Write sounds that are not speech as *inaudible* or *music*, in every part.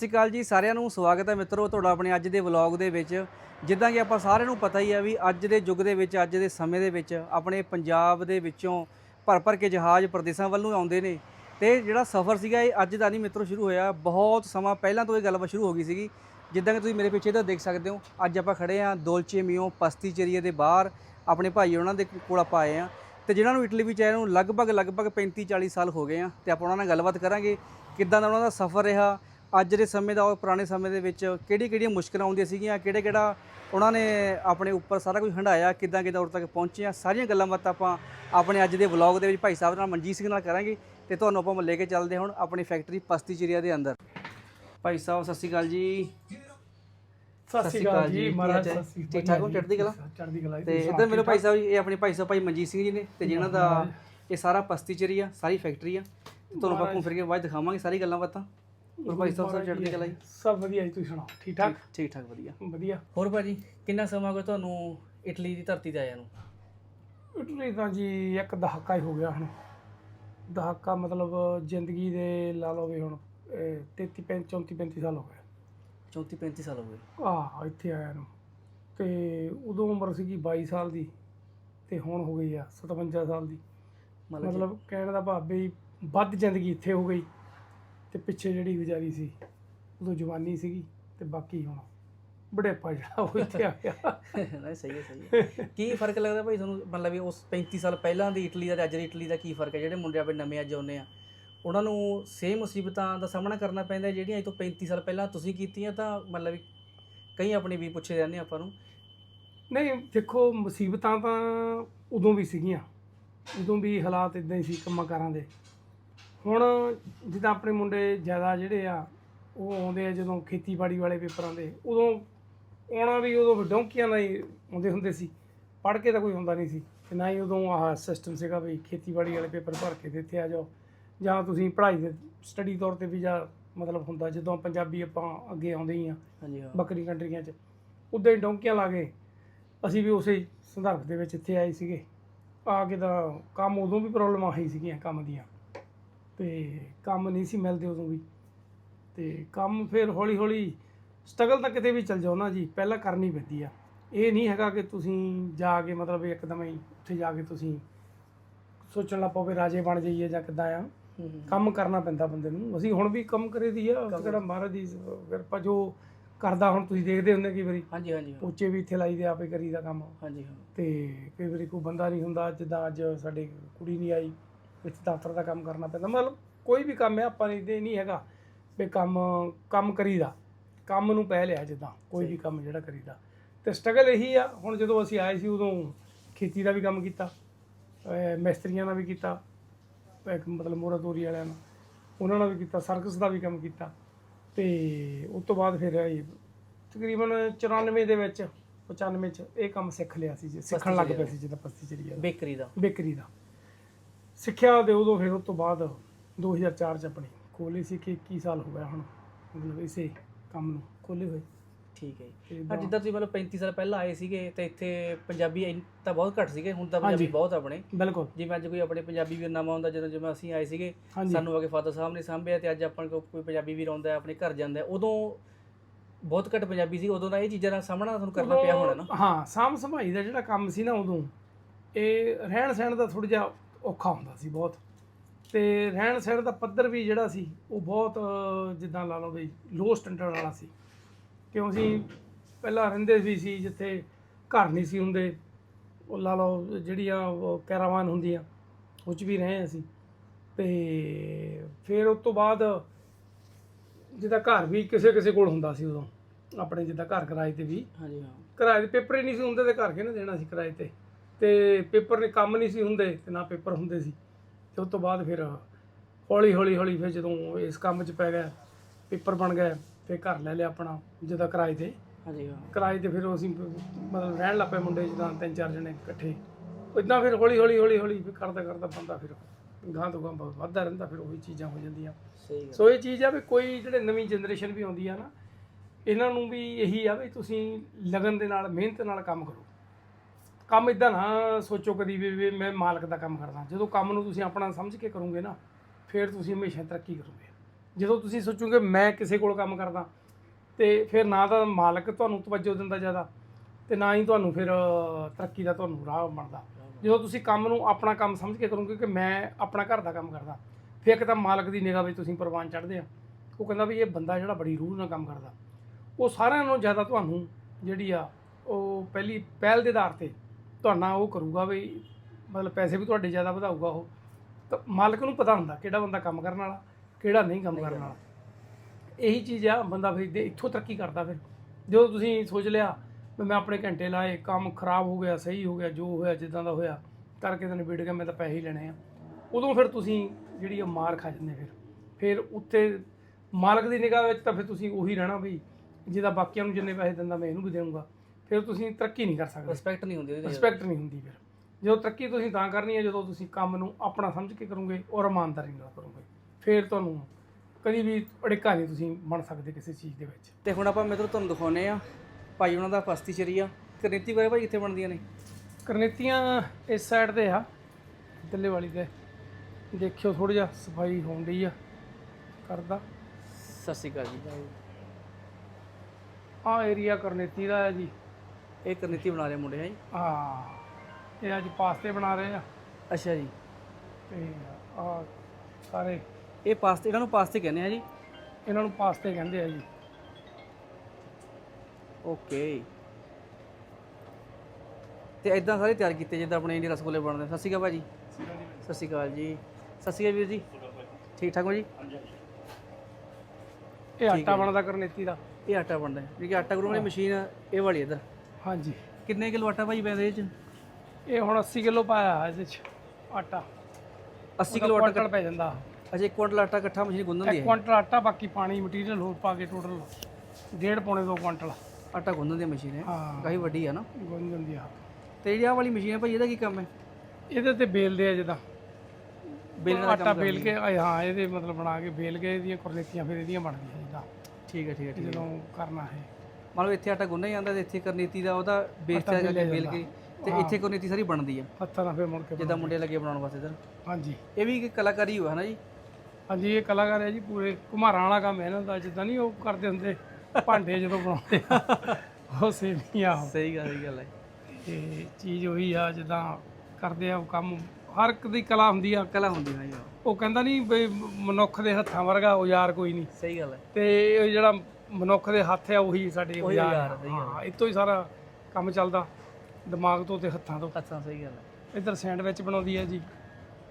ਸ਼੍ਰੀ ਅਕਾਲ ਜੀ, ਸਾਰਿਆਂ ਨੂੰ ਸਵਾਗਤ ਹੈ ਮਿੱਤਰੋ ਤੁਹਾਡਾ ਆਪਣੇ ਅੱਜ ਦੇ ਵਲੌਗ ਦੇ ਵਿੱਚ। ਜਿੱਦਾਂ ਕਿ ਆਪਾਂ ਸਾਰਿਆਂ ਨੂੰ ਪਤਾ ਹੀ ਆ ਵੀ ਅੱਜ ਦੇ ਯੁੱਗ ਦੇ ਵਿੱਚ, ਅੱਜ ਦੇ ਸਮੇਂ ਦੇ ਵਿੱਚ ਆਪਣੇ ਪੰਜਾਬ ਦੇ ਵਿੱਚੋਂ ਭਰ ਭਰ ਕੇ ਜਹਾਜ਼ ਪ੍ਰਦੇਸ਼ਾਂ ਵੱਲ ਨੂੰ ਆਉਂਦੇ ਨੇ। ਤੇ ਜਿਹੜਾ ਸਫ਼ਰ ਸੀਗਾ ਇਹ ਅੱਜ ਦਾ ਨਹੀਂ ਮਿੱਤਰੋ, ਸ਼ੁਰੂ ਹੋਇਆ ਬਹੁਤ ਸਮਾਂ ਪਹਿਲਾਂ ਤੋਂ ਇਹ ਗੱਲਬਾਤ ਸ਼ੁਰੂ ਹੋ ਗਈ ਸੀਗੀ। ਜਿੱਦਾਂ ਕਿ ਤੁਸੀਂ ਮੇਰੇ ਪਿੱਛੇ ਤਾਂ ਦੇਖ ਸਕਦੇ ਹੋ, ਅੱਜ ਆਪਾਂ ਖੜੇ ਆ ਦੋਲਚੇ ਮਿਓ ਪਸਤੀ ਚਰੀਏ ਦੇ ਬਾਹਰ, ਆਪਣੇ ਭਾਈ ਉਹਨਾਂ ਦੇ ਕੋਲ ਆਪਾਂ ਆਏ ਆ ਤੇ ਜਿਨ੍ਹਾਂ ਨੂੰ ਇਟਲੀ ਵਿੱਚ ਆਏ ਨੂੰ ਲਗਭਗ ਲਗਭਗ 35 40 ਸਾਲ ਹੋ ਗਏ ਆ। ਤੇ ਆਪਾਂ ਉਹਨਾਂ ਨਾਲ ਗੱਲਬਾਤ ਕਰਾਂਗੇ, ਕਿੱਦਾਂ ਦਾ ਉਹਨਾਂ ਦਾ ਸਫ਼ਰ ਰਿਹਾ ਅੱਜ ਦੇ ਸਮੇਂ ਦਾ ਔਰ ਪੁਰਾਣੇ ਸਮੇਂ ਦੇ ਵਿੱਚ ਕਿਹੜੀ ਕਿਹੜੀਆਂ ਮੁਸ਼ਕਲਾਂ ਆਉਂਦੀਆਂ ਸੀਗੀਆਂ ਕਿਹੜੇ ਕਿਹੜਾ ਉਹਨਾਂ ਨੇ ਆਪਣੇ ਉੱਪਰ ਸਾਰਾ ਕੁਝ ਹੰਡਾਇਆ ਕਿੱਦਾਂ ਕਿੱਦਾਂ ਉਰ ਤੱਕ ਪਹੁੰਚੇ ਆ ਸਾਰੀਆਂ ਗੱਲਾਂ ਬਾਤਾਂ ਆਪਾਂ ਆਪਣੇ ਅੱਜ ਦੇ ਵਲੌਗ ਦੇ ਵਿੱਚ ਭਾਈ ਸਾਹਿਬ ਨਾਲ ਮਨਜੀਤ ਸਿੰਘ ਨਾਲ ਕਰਾਂਗੇ ਤੇ ਤੁਹਾਨੂੰ ਆਪਾਂ ਲੈ ਕੇ ਚੱਲਦੇ ਹੁਣ ਆਪਣੀ ਫੈਕਟਰੀ ਪਸਤੀ ਚਿਰੀਆ ਦੇ ਅੰਦਰ। ਭਾਈ ਸਾਹਿਬ ਸਤਿ ਸ਼੍ਰੀ ਅਕਾਲ ਜੀ। ਸਤਿ ਸ਼੍ਰੀ ਅਕਾਲ ਜੀ ਮਹਾਰਾਜ ਠੀਕ ਠਾਕ ਹੋ? ਚੜ੍ਹਦੀ ਕਲਾ? ਚੜ੍ਹਦੀ ਕਲਾ ਤੇ ਇੱਧਰ ਮੇਰੇ ਭਾਈ ਸਾਹਿਬ ਜੀ ਇਹ ਆਪਣੇ ਭਾਈ ਸਾਹਿਬ ਭਾਈ ਮਨਜੀਤ ਸਿੰਘ ਜੀ ਨੇ ਤੇ ਜਿਨ੍ਹਾਂ ਦਾ ਇਹ ਸਾਰਾ ਪਸਤੀ ਚਰੀ ਆ ਸਾਰੀ ਫੈਕਟਰੀ ਆ। ਤੁਹਾਨੂੰ ਆਪਾਂ ਘੁੰਮ ਫਿਰ ਕੇ ਬਾਅਦ ਦਿਖਾਵਾਂਗੇ ਸਾਰੀ ਗੱਲਾਂ ਬਾਤਾਂ। ਹੋਰ ਭਾਈ ਸਾਹਿਬ ਸਭ ਚੜ੍ਹਦੀ ਕਲਾ ਜੀ? ਸਭ ਵਧੀਆ ਜੀ ਤੁਸੀਂ ਸੁਣਾਓ? ਠੀਕ ਠਾਕ? ਠੀਕ ਠਾਕ ਵਧੀਆ। ਵਧੀਆ। ਹੋਰ ਭਾਜੀ ਕਿੰਨਾ ਸਮਾਂ ਹੋ ਗਿਆ ਤੁਹਾਨੂੰ ਇਟਲੀ ਦੀ ਧਰਤੀ ਤੇ ਆਇਆ ਨੂੰ? ਇਟਲੀ ਤਾਂ ਜੀ ਇੱਕ ਦਹਾਕਾ ਹੀ ਹੋ ਗਿਆ ਹੁਣ। ਦਹਾਕਾ ਮਤਲਬ ਜ਼ਿੰਦਗੀ ਦੇ ਲਾ ਲਓ ਵੀ ਹੁਣ ਇਹ 33 35 34 35 ਸਾਲ ਹੋ ਗਏ। 34 35 ਸਾਲ ਹੋ ਗਏ। ਆਹ ਇੱਥੇ ਆਇਆ ਨੂੰ। ਤੇ ਉਦੋਂ ਉਮਰ ਸੀਗੀ 22 ਸਾਲ ਦੀ ਤੇ ਹੁਣ ਹੋ ਗਈ ਆ 57 ਸਾਲ ਦੀ। ਮਤਲਬ ਮਤਲਬ ਕਹਿਣ ਦਾ ਭਾਵ ਵੀ ਵੱਧ ਜ਼ਿੰਦਗੀ ਇੱਥੇ ਹੋ ਗਈ। ਤੇ ਪਿੱਛੇ ਜਿਹੜੀ ਗੁਜ਼ਾਰੀ ਸੀ ਉਦੋਂ ਜਵਾਨੀ ਸੀਗੀ ਤੇ ਬਾਕੀ ਹੁਣ ਬੁਢੇਪਾ ਜਿਹੜਾ ਉਹ ਇੱਥੇ ਆ ਗਿਆ। ਨਹੀਂ ਸਹੀ ਹੈ ਸਹੀ ਹੈ। ਕੀ ਫ਼ਰਕ ਲੱਗਦਾ ਭਾਈ ਤੁਹਾਨੂੰ? ਮਤਲਬ ਵੀ ਉਸ 35 ਸਾਲ ਪਹਿਲਾਂ ਦੀ ਇਟਲੀ ਦਾ ਤੇ ਅੱਜ ਦੀ ਇਟਲੀ ਦਾ ਕੀ ਫ਼ਰਕ ਹੈ? ਜਿਹੜੇ ਮੁੰਡੇ ਆਪਣੇ ਨਵੇਂ ਅੱਜ ਆਉਂਦੇ ਆ ਉਹਨਾਂ ਨੂੰ ਸੇਮ ਮੁਸੀਬਤਾਂ ਦਾ ਸਾਹਮਣਾ ਕਰਨਾ ਪੈਂਦਾ ਜਿਹੜੀਆਂ ਇਹ ਤੋਂ 35 ਸਾਲ ਪਹਿਲਾਂ ਤੁਸੀਂ ਕੀਤੀਆਂ ਤਾਂ ਮਤਲਬ ਵੀ ਕਈ ਆਪਣੇ ਵੀ ਪੁੱਛੇ ਜਾਂਦੇ ਆਪਾਂ ਨੂੰ। ਨਹੀਂ ਦੇਖੋ ਮੁਸੀਬਤਾਂ ਤਾਂ ਉਦੋਂ ਵੀ ਸੀਗੀਆਂ। ਉਦੋਂ ਵੀ ਹਾਲਾਤ ਇਦਾਂ ਹੀ ਸੀ ਕੰਮਾਂ ਕਾਰਾਂ ਦੇ। ਹੁਣ ਜਿੱਦਾਂ ਆਪਣੇ ਮੁੰਡੇ ਜ਼ਿਆਦਾ ਜਿਹੜੇ ਆ ਉਹ ਆਉਂਦੇ ਆ ਜਦੋਂ ਖੇਤੀਬਾੜੀ ਵਾਲੇ ਪੇਪਰਾਂ ਦੇ ਉਦੋਂ ਆਉਣਾ ਵੀ ਉਦੋਂ ਡੌਂਕੀਆਂ ਨਾਲ ਹੀ ਆਉਂਦੇ ਹੁੰਦੇ ਸੀ। ਪੜ੍ਹ ਕੇ ਤਾਂ ਕੋਈ ਹੁੰਦਾ ਨਹੀਂ ਸੀ ਤੇ ਨਾ ਹੀ ਉਦੋਂ ਆਹ ਸਿਸਟਮ ਸੀਗਾ ਵੀ ਖੇਤੀਬਾੜੀ ਵਾਲੇ ਪੇਪਰ ਭਰ ਕੇ ਤੇ ਇੱਥੇ ਆ ਜਾਓ। ਜਾਂ ਤੁਸੀਂ ਪੜ੍ਹਾਈ ਦੇ ਸਟੱਡੀ ਤੌਰ ਤੇ ਵੀ ਜਾਂ ਮਤਲਬ ਹੁੰਦਾ ਜਦੋਂ ਪੰਜਾਬੀ ਆਪਾਂ ਅੱਗੇ ਆਉਂਦੇ ਹੀ ਆ ਹਾਂਜੀ ਹਾਂ। ਬੱਕਰੀ ਕੰਟਰੀਆਂ 'ਚ ਉਦਾਂ ਹੀ ਡੌਂਕੀਆਂ ਲਾ ਕੇ ਅਸੀਂ ਵੀ ਉਸੇ ਸੰਦਰਭ ਦੇ ਵਿੱਚ ਇੱਥੇ ਆਏ ਸੀਗੇ। ਆ ਕੇ ਤਾਂ ਕੰਮ ਉਦੋਂ ਵੀ ਪ੍ਰੋਬਲਮ ਆਹੀ ਸੀਗੀਆਂ ਕੰਮ ਦੀਆਂ। ਤੇ ਕੰਮ ਨਹੀਂ ਸੀ ਮਿਲਦੇ ਉਦੋਂ ਵੀ। ਤੇ ਕੰਮ ਫਿਰ ਹੌਲੀ ਹੌਲੀ ਸਟਰਗਲ ਤਾਂ ਕਿਤੇ ਵੀ ਚੱਲ ਜਾਓ ਨਾ ਜੀ ਪਹਿਲਾਂ ਕਰਨੀ ਪੈਂਦੀ ਆ। ਇਹ ਨਹੀਂ ਹੈਗਾ ਕਿ ਤੁਸੀਂ ਜਾ ਕੇ ਮਤਲਬ ਇੱਕਦਮ ਹੀ ਉੱਥੇ ਜਾ ਕੇ ਤੁਸੀਂ ਸੋਚਣ ਲੱਗ ਪਓ ਵੀ ਰਾਜੇ ਬਣ ਜਾਈਏ ਜਾਂ ਕਿੱਦਾਂ ਆ। ਕੰਮ ਕਰਨਾ ਪੈਂਦਾ ਬੰਦੇ ਨੂੰ। ਅਸੀਂ ਹੁਣ ਵੀ ਕੰਮ ਕਰੇ ਦੀ ਆ। ਜਿਹੜਾ ਮਹਾਰਾਜ ਦੀ ਕਿਰਪਾ ਜੋ ਕਰਦਾ ਹੁਣ ਤੁਸੀਂ ਦੇਖਦੇ ਹੁੰਦੇ ਕਈ ਵਾਰੀ। ਹਾਂਜੀ ਹਾਂਜੀ। ਪੋਚੇ ਵੀ ਇੱਥੇ ਲਾਈਦੇ ਆਪੇ ਕਰੀਦਾ ਕੰਮ। ਹਾਂਜੀ ਹਾਂ। ਤੇ ਕਈ ਵਾਰੀ ਕੋਈ ਬੰਦਾ ਨਹੀਂ ਹੁੰਦਾ ਜਿੱਦਾਂ ਅੱਜ ਸਾਡੇ ਕੁੜੀ ਨਹੀਂ ਆਈ। ਵਿੱਚ ਦਫ਼ਤਰ ਦਾ ਕੰਮ ਕਰਨਾ ਪੈਂਦਾ। ਮਤਲਬ ਕੋਈ ਵੀ ਕੰਮ ਹੈ ਆਪਾਂ ਨੇ ਇਹ ਨਹੀਂ ਹੈਗਾ ਵੀ ਕੰਮ ਕੰਮ ਕਰੀਦਾ। ਕੰਮ ਨੂੰ ਪਹਿਲ ਆ ਜਿੱਦਾਂ ਕੋਈ ਵੀ ਕੰਮ ਜਿਹੜਾ ਕਰੀਦਾ। ਤੇ ਸਟਰਗਲ ਇਹੀ ਆ ਹੁਣ ਜਦੋਂ ਅਸੀਂ ਆਏ ਸੀ ਉਦੋਂ ਖੇਤੀ ਦਾ ਵੀ ਕੰਮ ਕੀਤਾ ਮਿਸਤਰੀਆਂ ਦਾ ਵੀ ਕੀਤਾ ਇੱਕ ਮਤਲਬ ਮੋਰਾ ਤੋਰੀ ਵਾਲਿਆਂ ਨਾਲ ਉਹਨਾਂ ਨਾਲ ਵੀ ਕੀਤਾ ਸਰਕਸ ਦਾ ਵੀ ਕੰਮ ਕੀਤਾ। ਤੇ ਉਸ ਤੋਂ ਬਾਅਦ ਫਿਰ ਇਹ ਤਕਰੀਬਨ 94 ਦੇ ਵਿੱਚ 95 ਚ ਇਹ ਕੰਮ ਸਿੱਖ ਲਿਆ ਸੀ ਜੀ ਸਿੱਖਣ ਲੱਗ ਪਿਆ ਸੀ ਜਿੱਦਾਂ ਪਸਤੀ ਚੜੀ ਆ ਬੇਕਰੀ ਦਾ। ਬੇਕਰੀ ਦਾ। ਸਿੱਖਿਆ ਤੇ ਉਦੋਂ ਫਿਰ ਉਸ ਤੋਂ ਬਾਅਦ 2004 ਚ ਆਪਣੀ ਖੋਲੀ ਸੀ ਕਿ 21 ਸਾਲ ਹੋ ਗਿਆ ਹੁਣ ਮਤਲਬ ਇਸੇ ਕੰਮ ਨੂੰ ਖੋਲੇ ਹੋਏ। ਠੀਕ ਹੈ ਜੀ। ਤੇ ਆ ਏਦਾਂ- ਜਿੱਦਾਂ ਤੁਸੀਂ ਮਤਲਬ 35 ਸਾਲ ਪਹਿਲਾਂ ਆਏ ਸੀਗੇ ਤੇ ਇੱਥੇ ਪੰਜਾਬੀ ਇੰਨ- ਤਾਂ ਬਹੁਤ ਘੱਟ ਸੀਗੇ ਹੁਣ ਤਾਂ ਹਾਂਜੀ। ਪੰਜਾਬੀ ਬਹੁਤ ਆਪਣੇ। ਬਿਲਕੁਲ। ਜਿਵੇਂ ਅੱਜ ਕੋਈ ਆਪਣੇ ਪੰਜਾਬੀ ਵੀਰ ਨਵਾਂ ਆਉਂਦਾ ਜਦੋਂ ਜਿਵੇਂ ਅਸੀਂ ਆਏ ਸੀਗੇ ਹਾਂਜੀ। ਸਾਨੂੰ ਅਗੇ ਫਾਦਰ ਸਾਹਿਬ ਨੇ ਸਾਂਭਿਆ ਤੇ ਅੱਜ ਆਪਾਂ ਕੋਲ ਕੋਈ ਪੰਜਾਬੀ ਵੀਰ ਆਉਂਦਾ ਹੈ, ਆਪਣੇ ਘਰ ਜਾਂਦਾ ਹੈ, ਉਦੋਂ ਬਹੁਤ ਘੱਟ ਪੰਜਾਬੀ ਸੀ ਉਦੋਂ ਦਾ ਇਹ ਚੀਜ਼ਾਂ ਦਾ ਸਾਹਮਣਾ ਤੁਹਾਨੂੰ ਕਰਨਾ ਪਿਆ ਹੋਣਾ ਨਾ। ਹਾਂ ਸਾਂਭ ਸੰਭਾਈ ਦਾ ਜਿਹੜਾ ਕੰਮ ਸੀ ਨਾ ਉਦੋਂ ਇਹ ਰਹਿਣ ਸਹਿਣ ਦਾ ਥੋੜਾ ਜਿਹਾ ਔਖਾ ਹੁੰਦਾ ਸੀ ਬਹੁਤ। ਤੇ ਰਹਿਣ ਸਹਿਣ ਦਾ ਪੱਧਰ ਵੀ ਜਿਹੜਾ ਸੀ ਉਹ ਬਹੁਤ ਜਿੱਦਾਂ ਲਾ ਲਓ ਵੀ ਲੋ ਸਟੈਂਡਰਡ ਵਾਲਾ ਸੀ। ਕਿਉਂ ਅਸੀਂ ਪਹਿਲਾਂ ਰਹਿੰਦੇ ਵੀ ਸੀ ਜਿੱਥੇ ਘਰ ਨਹੀਂ ਸੀ ਹੁੰਦੇ। ਉਹ ਲਾ ਲਓ ਜਿਹੜੀਆਂ ਉਹ ਕੈਰਾਵਾਨ ਹੁੰਦੀਆਂ ਉਹ 'ਚ ਵੀ ਰਹੇ ਅਸੀਂ। ਤੇ ਫਿਰ ਉਸ ਤੋਂ ਬਾਅਦ ਜਿੱਦਾਂ ਘਰ ਵੀ ਕਿਸੇ ਕਿਸੇ ਕੋਲ ਹੁੰਦਾ ਸੀ ਉਦੋਂ। ਆਪਣੇ ਜਿੱਦਾਂ ਘਰ ਕਿਰਾਏ ਤੇ ਵੀ। ਹਾਂਜੀ ਹਾਂ। ਕਿਰਾਏ ਦੇ ਪੇਪਰ ਹੀ ਨਹੀਂ ਸੀ ਹੁੰਦੇ ਤੇ ਘਰ ਕਿਹਨੇ ਦੇਣਾ ਸੀ ਕਿਰਾਏ ਤੇ? ਤੇ ਪੇਪਰ ਨੇ ਕੰਮ ਨਹੀਂ ਸੀ ਹੁੰਦੇ ਤੇ ਨਾ ਪੇਪਰ ਹੁੰਦੇ ਸੀ। ਤੇ ਉਸ ਤੋਂ ਬਾਅਦ ਫਿਰ ਹੌਲੀ ਹੌਲੀ ਹੌਲੀ ਫਿਰ ਜਦੋਂ ਇਸ ਕੰਮ 'ਚ ਪੈ ਗਏ ਪੇਪਰ ਬਣ ਗਏ ਫਿਰ ਘਰ ਲੈ ਲਿਆ ਆਪਣਾ ਜਿੱਦਾਂ ਕਿਰਾਏ ਤੇ। ਹਾਂਜੀ ਹਾਂ ਕਿਰਾਏ ਤੇ ਫਿਰ ਅਸੀਂ ਮਤਲਬ ਰਹਿਣ ਲੱਗ ਪਏ ਮੁੰਡੇ ਜਿੱਦਾਂ ਤਿੰਨ ਚਾਰ ਜਣੇ ਇਕੱਠੇ। ਇਦਾਂ ਫਿਰ ਹੌਲੀ ਹੌਲੀ ਹੌਲੀ ਹੌਲੀ ਫਿਰ ਕਰਦਾ ਕਰਦਾ ਬੰਦਾ ਫਿਰ ਗਾਂ ਤੋਂ ਗਾਂ ਵੱਧਦਾ ਰਹਿੰਦਾ ਫਿਰ ਉਹੀ ਚੀਜ਼ਾਂ ਹੋ ਜਾਂਦੀਆਂ। ਸਹੀ ਸੋ ਇਹ ਚੀਜ਼ ਆ ਵੀ ਕੋਈ ਜਿਹੜੇ ਨਵੀਂ ਜਨਰੇਸ਼ਨ ਵੀ ਆਉਂਦੀ ਆ ਨਾ ਇਹਨਾਂ ਨੂੰ ਵੀ ਇਹੀ ਆ ਵੀ ਤੁਸੀਂ ਲਗਨ ਦੇ ਨਾਲ ਮਿਹਨਤ ਨਾਲ ਕੰਮ ਕਰੋ। ਕੰਮ ਇਦਾਂ ਨਾ ਸੋਚੋ ਕਦੀ ਵੀ ਵੀ ਮੈਂ ਮਾਲਕ ਦਾ ਕੰਮ ਕਰਦਾ। ਜਦੋਂ ਕੰਮ ਨੂੰ ਤੁਸੀਂ ਆਪਣਾ ਸਮਝ ਕੇ ਕਰੋਗੇ ਨਾ, ਫਿਰ ਤੁਸੀਂ ਹਮੇਸ਼ਾ ਤਰੱਕੀ ਕਰੋਗੇ। ਜਦੋਂ ਤੁਸੀਂ ਸੋਚੋਗੇ ਮੈਂ ਕਿਸੇ ਕੋਲ ਕੰਮ ਕਰਦਾ, ਤੇ ਫਿਰ ਨਾ ਤਾਂ ਮਾਲਕ ਤੁਹਾਨੂੰ ਤਵੱਜੋ ਦਿੰਦਾ ਜ਼ਿਆਦਾ, ਤੇ ਨਾ ਹੀ ਤੁਹਾਨੂੰ ਫਿਰ ਤਰੱਕੀ ਦਾ ਤੁਹਾਨੂੰ ਰਾਹ ਬਣਦਾ। ਜਦੋਂ ਤੁਸੀਂ ਕੰਮ ਨੂੰ ਆਪਣਾ ਕੰਮ ਸਮਝ ਕੇ ਕਰੋਗੇ ਕਿ ਮੈਂ ਆਪਣਾ ਘਰ ਦਾ ਕੰਮ ਕਰਦਾ, ਫਿਰ ਇੱਕ ਤਾਂ ਮਾਲਕ ਦੀ ਨਿਗਾਹ ਵਿੱਚ ਤੁਸੀਂ ਪ੍ਰਵਾਨ ਚੜ੍ਹਦੇ ਆ। ਉਹ ਕਹਿੰਦਾ ਵੀ ਇਹ ਬੰਦਾ ਜਿਹੜਾ ਬੜੀ ਰੂਹ ਨਾਲ ਕੰਮ ਕਰਦਾ। ਉਹ ਸਾਰਿਆਂ ਨਾਲੋਂ ਜ਼ਿਆਦਾ ਤੁਹਾਨੂੰ ਜਿਹੜੀ ਆ, ਉਹ ਪਹਿਲੀ ਪਹਿਲ ਦੇ ਆਧਾਰ ਤੇ ਤੁਹਾਡਾ ਉਹ ਕਰੂਗਾ ਵੀ ਮਤਲਬ ਪੈਸੇ ਵੀ ਤੁਹਾਡੇ ਜ਼ਿਆਦਾ ਵਧਾਊਗਾ ਉਹ। ਤਾਂ ਮਾਲਕ ਨੂੰ ਪਤਾ ਹੁੰਦਾ ਕਿਹੜਾ ਬੰਦਾ ਕੰਮ ਕਰਨ ਵਾਲਾ, ਕਿਹੜਾ ਨਹੀਂ ਕੰਮ ਕਰਨ ਵਾਲਾ। ਇਹੀ ਚੀਜ਼ ਆ, ਬੰਦਾ ਫਿਰ ਦੇ- ਇੱਥੋਂ ਤਰੱਕੀ ਕਰਦਾ ਫਿਰ। ਜਦੋਂ ਤੁਸੀਂ ਸੋਚ ਲਿਆ ਵੀ ਮੈਂ ਆਪਣੇ ਘੰਟੇ ਲਾਏ, ਕੰਮ ਖਰਾਬ ਹੋ ਗਿਆ, ਸਹੀ ਹੋ ਗਿਆ, ਜੋ ਹੋਇਆ, ਜਿੱਦਾਂ ਦਾ ਹੋਇਆ ਕਰਕੇ ਤਾਂ ਨਿਬੜ ਗਿਆ, ਮੈਂ ਤਾਂ ਪੈਸੇ ਹੀ ਲੈਣੇ ਆ। ਉਦੋਂ ਫਿਰ ਤੁਸੀਂ ਜਿਹੜੀ ਆ ਮਾਰ ਖਾ ਜਾਂਦੇ ਫਿਰ। ਫਿਰ ਉੱਤੇ ਮਾਲਕ ਦੀ ਨਿਗਾਹ ਵਿੱਚ ਤਾਂ ਫਿਰ ਤੁਸੀਂ ਉਹੀ ਰਹਿਣਾ ਵੀ, ਜਿਹਦਾ ਬਾਕੀਆਂ ਨੂੰ ਜਿੰਨੇ ਪੈਸੇ ਦਿੰਦਾ ਮੈਂ ਇਹਨੂੰ ਵੀ ਦੇਵਾਂਗਾ ਫਿਰ ਤੁਸੀਂ ਤਰੱਕੀ ਨਹੀਂ ਕਰ ਸਕਦੇ। ਰਿਸਪੈਕਟ ਨਹੀਂ ਹੁੰਦੀ ਉਹਦੀ ਰਿਸਪੈਕਟ ਨਹੀਂ ਹੁੰਦੀ ਫਿਰ। ਜਦੋਂ ਤਰੱਕੀ ਤੁਸੀਂ ਤਾਂ ਕਰਨੀ ਹੈ ਜਦੋਂ ਤੁਸੀਂ ਕੰਮ ਨੂੰ ਆਪਣਾ ਸਮਝ ਕੇ ਕਰੋਗੇ ਔਰ ਇਮਾਨਦਾਰੀ ਨਾਲ ਕਰੋਗੇ ਫਿਰ ਤੁਹਾਨੂੰ ਕਦੀ ਵੀ ਅੜਿੱਕਾ ਨਹੀਂ ਤੁਸੀਂ ਬਣ ਸਕਦੇ ਕਿਸੇ ਚੀਜ਼ ਦੇ ਵਿੱਚ। ਤੇ ਹੁਣ ਆਪਾਂ ਮਿੱਤਰੋ ਤੁਹਾਨੂੰ ਦਿਖਾਉਨੇ ਆ ਭਾਈ ਉਹਨਾਂ ਦਾ ਪਸਤੀ ਚਰੀਆ ਕਰਨੀਤੀ ਬਾਰੇ ਭਾਈ ਕਿੱਥੇ ਬਣਦੀਆਂ ਨੇ? ਕਰਨੇਤੀਆਂ ਇਸ ਸਾਈਡ ਤੇ ਆ ਦਿੱਲੇ ਵਾਲੀ ਤੇ। ਦੇਖਿਓ ਥੋੜਾ ਜਿਹਾ ਸਫ਼ਾਈ ਹੋਣ ਡਈ ਆ। ਕਰਦਾ। ਸਤਿ ਸ਼੍ਰੀ ਅਕਾਲ ਜੀ। ਆ ਏਰੀਆ ਕਰਨੇਤੀ ਦਾ ਹੈ ਜੀ। ਇਹ ਕਰਨੀਤੀ ਬਣਾ ਰਹੇ ਮੁੰਡੇ ਹੈ ਜੀ? ਆ ਇਹ ਅੱਜ ਪਾਸਤੇ ਬਣਾ ਰਹੇ ਆ। ਅੱਛਾ ਜੀ। ਤੇ ਆ ਸਾਰੇ ਇਹ ਪਾਸਤੇ ਇਹਨਾਂ ਨੂੰ ਪਾਸਤੇ ਕਹਿੰਦੇ ਆ ਜੀ? ਇਹਨਾਂ ਨੂੰ ਪਾਸਤੇ ਕਹਿੰਦੇ ਆ ਜੀ। ਓਕੇ। ਤੇ ਇਦਾਂ ਸਾਰੇ ਤਿਆਰ ਕੀਤੇ ਜਿੱਦਾਂ ਆਪਣੇ ਇੰਡੀਆ ਰਸਗੁੱਲੇ ਬਣਦੇ ਸਤਿ ਸ਼੍ਰੀ ਅਕਾਲ ਭਾਜੀ। ਸਤਿ ਸ਼੍ਰੀ ਅਕਾਲ ਜੀ। ਸਤਿ ਸ਼੍ਰੀ ਅਕਾਲ ਵੀਰ ਜੀ। ਠੀਕ ਠਾਕ ਹੋ ਜੀ? ਇਹ ਆਟਾ ਬਣਦਾ ਕਰਨੇਤੀ ਦਾ। ਇਹ ਆਟਾ ਬਣਦਾ ਹੈ। ਜਿਹੜੀ ਆਟਾ ਗੁਰੂ ਵਾਲੀ ਮਸ਼ੀਨ ਇਹ ਵਾਲੀ ਇੱਧਰ। ਹਾਂਜੀ। ਕਿੰਨੇ ਕਿਲੋ ਆਟਾ ਭਾਜੀ ਪੈਂਦਾ ਇਹ ਚ ਇਹ ਹੁਣ 80 ਕਿਲੋ ਪਾਇਆ ਇਹਦੇ ਚ ਆਟਾ। 80 ਕਿਲੋ ਆਟਾ ਕੁਆਂਟਲ ਪੈ ਜਾਂਦਾ। ਅੱਛਾ ਇੱਕ ਕੁਇੰਟਲ ਆਟਾ ਇਕੱਠਾ ਮਸ਼ੀਨ ਗੁੰਨਣ ਦੀ ਇੱਕ ਹੈ ਕੁਆਂਟਲ ਆਟਾ ਬਾਕੀ ਪਾਣੀ ਮਟੀਰੀਅਲ ਹੋਰ ਪਾ ਕੇ ਟੋਟਲ ਡੇਢ ਪੌਣੇ ਦੋ ਕੁਆਂਟਲ। ਆਟਾ ਗੁੰਨਣ ਦੀ ਮਸ਼ੀਨ ਹੈ। ਹਾਂ। ਕਾਫੀ ਵੱਡੀ ਆ ਨਾ। ਗੁੰਨ ਜਾਂਦੀ ਆ। ਤੇ ਜਿਹੜੀ ਆਹ ਵਾਲੀ ਮਸ਼ੀਨ ਹੈ ਭਾਈ ਇਹਦਾ ਕੀ ਕੰਮ ਹੈ? ਇਹਦੇ ਤੇ ਬੇਲਦੇ ਆ ਜਿੱਦਾਂ। ਬੇਲਣ ਦਾ ਆਟਾ ਬੇਲ ਕੇ ਹਾਂ ਇਹਦੇ ਮਤਲਬ ਬਣਾ ਕੇ ਬੇਲ ਕੇ ਇਹਦੀਆਂ ਕੁਰਲੀਆਂ ਫਿਰ ਇਹਦੀਆਂ ਬਣਦੀਆਂ ਜਿੱਦਾਂ। ਠੀਕ ਹੈ ਠੀਕ ਹੈ ਠੀਕ ਹੈ। ਜਦੋਂ ਕਰਨਾ ਹੈ। ਮੰਨ ਲਓ ਇੱਥੇ ਆਟਾ ਗੁੰਨਿਆ ਜਾਂਦਾ ਤੇ ਇੱਥੇ ਕਰਨੀਤੀ ਦਾ ਉਹਦਾ ਬੇਸ ਤੇ ਕਰਕੇ ਬੇਲ ਕੇ ਤੇ ਇੱਥੇ ਕਰਨੀਤੀ ਸਾਰੀ ਬਣਦੀ ਆ। ਹੱਥਾਂ ਨਾਲ ਫਿਰ ਮੁੜ ਕੇ ਜਿੱਦਾਂ ਮੁੰਡੇ ਲੱਗੇ ਬਣਾਉਣ ਵਾਸਤੇ ਇਧਰ ਹਾਂਜੀ। ਇਹ ਵੀ ਇੱਕ ਕਲਾਕਾਰੀ ਹੋਇਆ ਹੈ ਨਾ ਜੀ? ਹਾਂਜੀ ਇਹ ਕਲਾਕਾਰ ਹੈ ਜੀ ਪੂਰੇ ਘੁਮਾਰਾਂ ਵਾਲਾ ਕੰਮ ਹੈ ਇਹਨਾਂ ਦਾ ਜਿੱਦਾਂ ਨਹੀਂ ਉਹ ਕਰਦੇ ਹੁੰਦੇ ਭਾਂਡੇ ਜਦੋਂ ਬਣਾਉਂਦੇ ਆ ਉਹ ਸੇਮ ਹੀ ਆ। ਉਹ। ਸਹੀ ਗੱਲ ਸਹੀ ਗੱਲ ਹੈ। ਤੇ ਚੀਜ਼ ਉਹੀ ਆ ਜਿੱਦਾਂ ਕਰਦੇ ਆ ਉਹ ਕੰਮ ਹਰ ਇੱਕ ਦੀ ਕਲਾ ਹੁੰਦੀ ਆ। ਕਲਾ ਹੁੰਦੀ ਹੈ ਜੀ ਉਹ ਕਹਿੰਦਾ ਨਹੀਂ ਵੀ ਮਨੁੱਖ ਦੇ ਹੱਥਾਂ ਵਰਗਾ ਔਜ਼ਾਰ ਕੋਈ ਨਹੀਂ। ਸਹੀ ਗੱਲ ਹੈ। ਤੇ ਇਹ ਜਿਹੜਾ ਮਨੁੱਖ ਦੇ ਹੱਥ ਆ ਉਹੀ ਸਾਡੇ ਆ। ਆ, ਸਹੀ ਗੱਲ ਹਾਂ ਇਤੋਂ ਹੀ ਸਾਰਾ ਕੰਮ ਚੱਲਦਾ ਦਿਮਾਗ ਤੋਂ ਤੇ ਹੱਥਾਂ ਤੋਂ। ਅੱਛਾ ਸਹੀ ਗੱਲ ਹੈ ਇੱਧਰ ਸੈਂਡਵਿਚ ਬਣਾਉਂਦੀ ਹੈ ਜੀ।